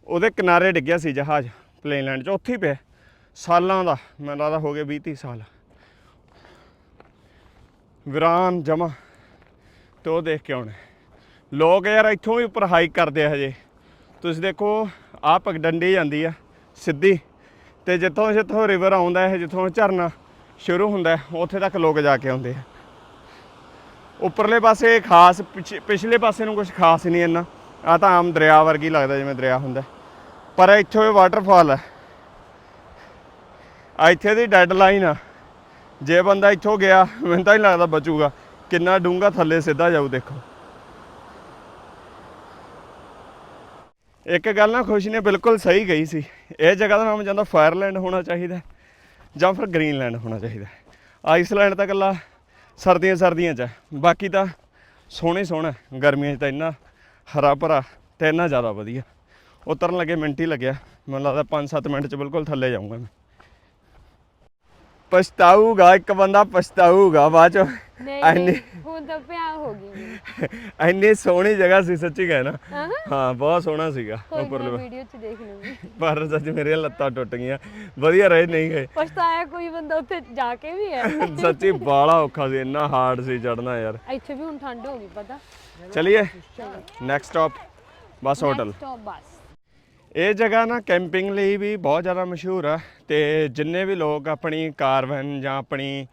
ਉਹਦੇ ਕਿਨਾਰੇ ਡਿੱਗਿਆ ਸੀ ਜਹਾਜ਼ ਪਲੇਨਲੈਂਡ 'ਚ, ਉੱਥੇ ਹੀ ਪਿਆ। ਸਾਲਾਂ ਦਾ, ਮੈਨੂੰ ਲੱਗਦਾ ਹੋ ਗਏ 20 30 ਸਾਲ। ਵਿਰਾਨ ਜਮਾ ਤੇ ਉਹ ਦੇਖ ਕੇ ਆਉਣੇ। ਲੋਕ ਯਾਰ ਇੱਥੋਂ ਵੀ ਉੱਪਰ ਹਾਈਕ ਕਰਦੇ ਆ ਹਜੇ। ਤੁਸੀਂ ਦੇਖੋ, ਆਹ ਪਗਡੰਡੀ ਜਾਂਦੀ ਆ, ਸਿੱਧੀ। ਤੇ ਜਿੱਥੋਂ ਜਿੱਥੋਂ ਰਿਵਰ ਆਉਂਦਾ ਹੈ ਜਿੱਥੋਂ ਝਰਨਾ ਸ਼ੁਰੂ ਹੁੰਦਾ ਉੱਥੇ ਤੱਕ ਲੋਕ ਜਾ ਕੇ ਆਉਂਦੇ ਆ। ਉੱਪਰਲੇ ਪਾਸੇ ਖਾਸ, ਪਿਛ- ਪਿਛਲੇ ਪਾਸੇ ਨੂੰ ਕੁਝ ਖਾਸ ਨਹੀਂ ਇੰਨਾ। ਆ ਤਾਂ ਆਮ ਦਰਿਆ ਵਰਗੀ ਲੱਗਦਾ ਜਿਵੇਂ ਦਰਿਆ ਹੁੰਦਾ ਪਰ ਇੱਥੋਂ ਇਹ ਵਾਟਰਫਾਲ ਹੈ। ਆ ਇੱਥੇ ਦੀ ਡੈਡ ਲਾਈਨ ਆ। ਜੇ ਬੰਦਾ ਇੱਥੋਂ ਗਿਆ, ਮੈਨੂੰ ਤਾਂ ਨਹੀਂ ਲੱਗਦਾ ਬਚੂਗਾ। ਕਿੰਨਾ ਡੂੰਗਾ ਥੱਲੇ ਸਿੱਧਾ ਜਾਊ, ਦੇਖੋ। ਇੱਕ ਗੱਲ ਨਾ ਖੁਸ਼ ਨੇ, ਬਿਲਕੁਲ ਸਹੀ ਕਹੀ ਸੀ। ਇਹ ਜਗ੍ਹਾ ਦਾ ਨਾਮ ਜਾਂਦਾ ਫਾਇਰਲੈਂਡ ਹੋਣਾ ਚਾਹੀਦਾ ਜਾਂ ਫਿਰ ਗ੍ਰੀਨਲੈਂਡ ਹੋਣਾ ਚਾਹੀਦਾ ਆਈਸਲੈਂਡ ਤਾਂ ਇਕੱਲਾ ਸਰਦੀਆਂ ਸਰਦੀਆਂ 'ਚ ਹੈ। ਬਾਕੀ ਤਾਂ ਸੋਹਣੇ ਸੋਹਣਾ ਹੈ। ਗਰਮੀਆਂ 'ਚ ਤਾਂ ਇੰਨਾ ਹਰਾ ਭਰਾ ਤੇ ਇੰਨਾ ਜ਼ਿਆਦਾ ਵਧੀਆ। ਉਤਰਨ ਲੱਗੇ ਮਿੰਟ ਹੀ ਲੱਗਿਆ। ਮੈਨੂੰ ਲੱਗਦਾ 5-7 ਮਿੰਟ 'ਚ ਬਿਲਕੁਲ ਥੱਲੇ ਜਾਊਂਗਾ ਮੈਂ। ਪਛਤਾਊਗਾ ਇੱਕ ਬੰਦਾ ਪਛਤਾਊਗਾ ਬਾਅਦ 'ਚ ਨਹੀਂ ਐਨੀ ਨਹੀਂ, ਹੁਣ ਤਾਂ ਪਿਆ ਹੋ ਗਈ ਇੰਨੀ ਸੋਹਣੀ ਜਗ੍ਹਾ ਸੀ ਸੱਚੀ ਕਹਿਣਾ ਹਾਂ ਹਾਂ ਬਹੁਤ ਸੋਹਣਾ ਸੀਗਾ ਕੋਈ ਉੱਪਰਲੇ ਨਾ ਵੀਡੀਓ 'ਚ ਦੇਖ ਲੂੰਗੀ ਪਰ ਸੱਚ ਮੇਰੀਆਂ ਲੱਤਾਂ ਟੁੱਟ ਗਈਆਂ ਵਧੀਆ ਰਹੇ ਨਹੀਂ ਗਏ ਪਛਤਾਇਆ ਕੋਈ ਬੰਦਾ ਉੱਥੇ ਜਾ ਕੇ ਵੀ ਹੈ ਸੱਚੀ ਬਾਲਾ ਔਖਾ ਸੀ ਇੰਨਾ ਹਾਰਡ ਸੀ ਚੜਨਾ ਯਾਰ ਇੱਥੇ ਵੀ ਹੁਣ ਠੰਡ ਹੋ ਗਈ ਪਤਾ ਚਲਿਏ ਨੈਕਸਟ ਸਟਾਪ ਬਸ ਹੋਟਲ ਸਟਾਪ ਬਸ ਇਹ ਜਗ੍ਹਾ ਨਾ ਕੈਂਪਿੰਗ ਲਈ ਵੀ ਬਹੁਤ ਜ਼ਿਆਦਾ ਮਸ਼ਹੂਰ ਆ ਤੇ ਜਿੰਨੇ ਵੀ ਲੋਕ ਆਪਣੀ ਕਾਰਵੈਨ ਜਾਂ ਆਪਣੀ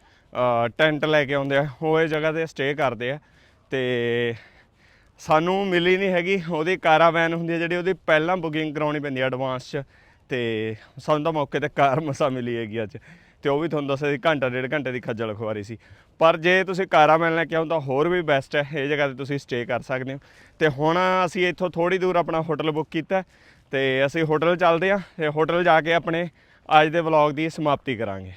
ਟੈਂਟ ਲੈ ਕੇ ਆਉਂਦੇ ਆ, ਉਹ ਇਹ ਜਗ੍ਹਾ ਤੇ ਸਟੇ ਕਰਦੇ ਆ ਤੇ ਸਾਨੂੰ ਮਿਲੀ ਨਹੀਂ ਹੈਗੀ। ਉਹਦੀ ਕਾਰਾਵੈਨ ਹੁੰਦੀ ਹੈ ਜਿਹੜੀ ਉਹਦੀ ਪਹਿਲਾਂ ਬੁਕਿੰਗ ਕਰਾਉਣੀ ਪੈਂਦੀ ਹੈ ਐਡਵਾਂਸ 'ਚ ਤੇ ਸਾਨੂੰ ਤਾਂ ਮੌਕੇ ਤੇ ਕਾਰ ਮਸਾ ਮਿਲੀ ਹੈਗੀ ਅੱਜ ਤੇ ਉਹ ਵੀ ਤੁਹਾਨੂੰ ਦੱਸਿਆ ਸੀ, ਘੰਟਾ ਡੇਢ ਘੰਟੇ ਦੀ ਖੱਜਲ ਖੁਆਰੀ ਸੀ। ਪਰ ਜੇ ਤੁਸੀਂ ਕਾਰਾਵੈਨ ਲੈ ਕੇ ਆਓ ਤਾਂ ਹੋਰ ਵੀ ਬੈਸਟ ਹੈ, ਇਹ ਜਗ੍ਹਾ ਤੇ ਤੁਸੀਂ ਸਟੇ ਕਰ ਸਕਦੇ ਹੋ। ਤੇ ਹੁਣ ਅਸੀਂ ਇੱਥੋਂ ਥੋੜੀ ਦੂਰ ਆਪਣਾ ਹੋਟਲ ਬੁੱਕ ਕੀਤਾ ਤੇ ਅਸੀਂ ਹੋਟਲ ਚੱਲਦੇ ਹਾਂ ਤੇ ਹੋਟਲ ਜਾ ਕੇ ਆਪਣੇ ਅੱਜ ਦੇ ਵਲੌਗ ਦੀ ਸਮਾਪਤੀ ਕਰਾਂਗੇ।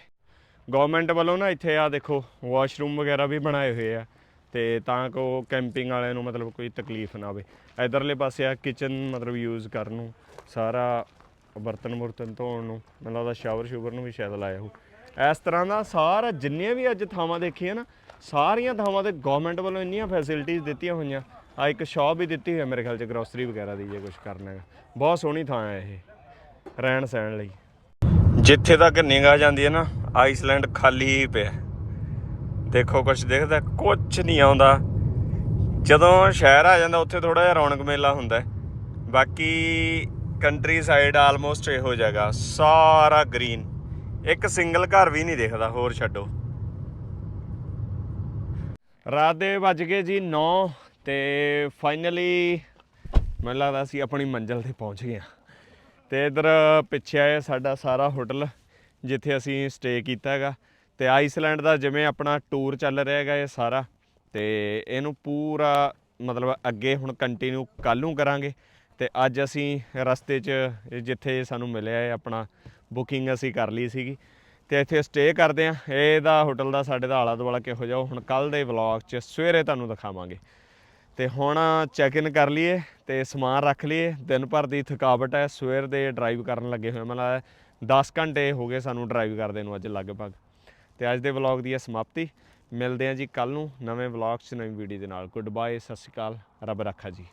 ਗਵਰਨਮੈਂਟ ਵੱਲੋਂ ਨਾ ਇੱਥੇ ਆ ਦੇਖੋ ਵਾਸ਼ਰੂਮ ਵਗੈਰਾ ਵੀ ਬਣਾਏ ਹੋਏ ਆ ਤੇ ਤਾਂ ਕੋ ਕੈਂਪਿੰਗ ਵਾਲਿਆਂ ਨੂੰ ਮਤਲਬ ਕੋਈ ਤਕਲੀਫ ਨਾ ਆਵੇ ਇਧਰਲੇ ਪਾਸੇ ਆ ਕਿਚਨ ਮਤਲਬ ਯੂਜ਼ ਕਰਨ ਨੂੰ, ਸਾਰਾ ਬਰਤਨ ਮੁਰਤਨ ਧੋਣ ਨੂੰ, ਮੈਨੂੰ ਲੱਗਦਾ ਸ਼ਾਵਰ ਸ਼ੂਵਰ ਨੂੰ ਵੀ ਸ਼ਾਇਦ ਲਾਇਆ ਹੋ ਇਸ ਤਰ੍ਹਾਂ ਦਾ ਸਾਰਾ ਜਿੰਨੀਆਂ ਵੀ ਅੱਜ ਥਾਵਾਂ ਦੇਖੀਆਂ ਨਾ, ਸਾਰੀਆਂ ਥਾਵਾਂ ਤੇ ਗਵਰਨਮੈਂਟ ਵੱਲੋਂ ਇੰਨੀਆਂ ਫੈਸਿਲਿਟੀਆਂ ਦਿੱਤੀਆਂ ਹੋਈਆਂ ਆ ਇੱਕ ਸ਼ਾਪ ਵੀ ਦਿੱਤੀ ਹੋਈ ਹੈ ਮੇਰੇ ਖਿਆਲ ਚ ਗਰੋਸਰੀ ਵਗੈਰਾ ਦੀ ਜੇ ਕੁਝ ਕਰਨਾ ਹੈ ਬਹੁਤ ਸੋਹਣੀ ਥਾਂ ਹੈ ਇਹ ਰਹਿਣ ਸਹਿਣ ਲਈ। ਜਿੱਥੇ ਤੱਕ ਨਿਗਾਹ ਜਾਂਦੀ ਹੈ ਨਾ ਆਈਸਲੈਂਡ ਖਾਲੀ ਹੀ ਪਿਆ। ਦੇਖੋ ਕੁਝ ਦਿਖਦਾ ਕੁਝ ਨਹੀਂ ਆਉਂਦਾ। ਜਦੋਂ ਸ਼ਹਿਰ ਆ ਜਾਂਦਾ ਉੱਥੇ ਥੋੜਾ ਜਿਹਾ ਰੌਣਕ ਮੇਲਾ ਹੁੰਦਾ। ਬਾਕੀ ਕੰਟਰੀ ਸਾਈਡ ਆਲਮੋਸਟ ਇਹੋ ਜਗ੍ਹਾ ਸਾਰਾ ਗ੍ਰੀਨ ਇੱਕ ਸਿੰਗਲ ਘਰ ਵੀ ਨਹੀਂ ਦਿਖਦਾ ਹੋਰ ਛੱਡੋ। ਰਾਤ ਦੇ ਵੱਜ ਗਏ ਜੀ 9 ਤੇ ਫਾਈਨਲੀ ਮੈਨੂੰ ਲੱਗਦਾ ਅਸੀਂ ਆਪਣੀ ਮੰਜ਼ਿਲ ਤੇ ਪਹੁੰਚ ਗਏ ਹਾਂ। ਤੇ ਇਧਰ ਪਿੱਛੇ ਹੈ ਸਾਡਾ ਸਾਰਾ ਹੋਟਲ ਜਿੱਥੇ ਅਸੀਂ ਸਟੇ ਕੀਤਾ ਹੈਗਾ। ਤੇ ਆਈਸਲੈਂਡ ਦਾ ਜਿਵੇਂ ਆਪਣਾ ਟੂਰ ਚੱਲ ਰਿਹਾ ਹੈਗਾ ਇਹ ਸਾਰਾ, ਤੇ ਇਹਨੂੰ ਪੂਰਾ ਮਤਲਬ ਅੱਗੇ ਹੁਣ ਕੰਟੀਨਿਊ ਕੱਲ੍ਹ ਨੂੰ ਕਰਾਂਗੇ। ਤੇ ਅੱਜ ਅਸੀਂ ਰਸਤੇ 'ਚ ਜਿੱਥੇ ਸਾਨੂੰ ਮਿਲਿਆ ਹੈ ਆਪਣਾ ਬੁਕਿੰਗ ਅਸੀਂ ਕਰ ਲਈ ਸੀਗੀ। ਤੇ ਇੱਥੇ ਸਟੇ ਕਰਦੇ ਆ ਇਹਦਾ ਹੋਟਲ ਦਾ ਸਾਡੇ ਦਾ ਆਲਾ ਦੁਆਲਾ ਕਿਹੋ ਜਿਹਾ ਹੁਣ ਕੱਲ ਦੇ ਵਲੌਗ 'ਚ ਸਵੇਰੇ ਤੁਹਾਨੂੰ ਦਿਖਾਵਾਂਗੇ। ਤੇ ਹੁਣ ਚੈੱਕ ਇਨ ਕਰ ਲਈਏ ਤੇ ਸਮਾਨ ਰੱਖ ਲਈਏ। ਦਿਨ ਭਰ ਦੀ ਥਕਾਵਟ ਹੈ, ਸਵੇਰ ਦੇ ਡਰਾਈਵ ਕਰਨ ਲੱਗੇ ਹੋਏ ਮਤਲਬ 10 ਘੰਟੇ ਹੋ ਗਏ ਸਾਨੂੰ ਡਰਾਈਵ ਕਰਦੇ ਨੂੰ ਅੱਜ ਲਗਭਗ। ਤੇ ਅੱਜ ਦੇ ਵਲੌਗ ਦੀ ਹੈ ਸਮਾਪਤੀ। ਮਿਲਦੇ ਹਾਂ ਜੀ ਕੱਲ ਨੂੰ ਨਵੇਂ ਵਲੌਗ 'ਚ ਨਵੀਂ ਵੀਡੀਓ ਦੇ ਨਾਲ। ਗੁੱਡ ਬਾਏ ਸਤਿ ਸ਼੍ਰੀ ਅਕਾਲ। ਰੱਬ ਰੱਖਾ ਜੀ।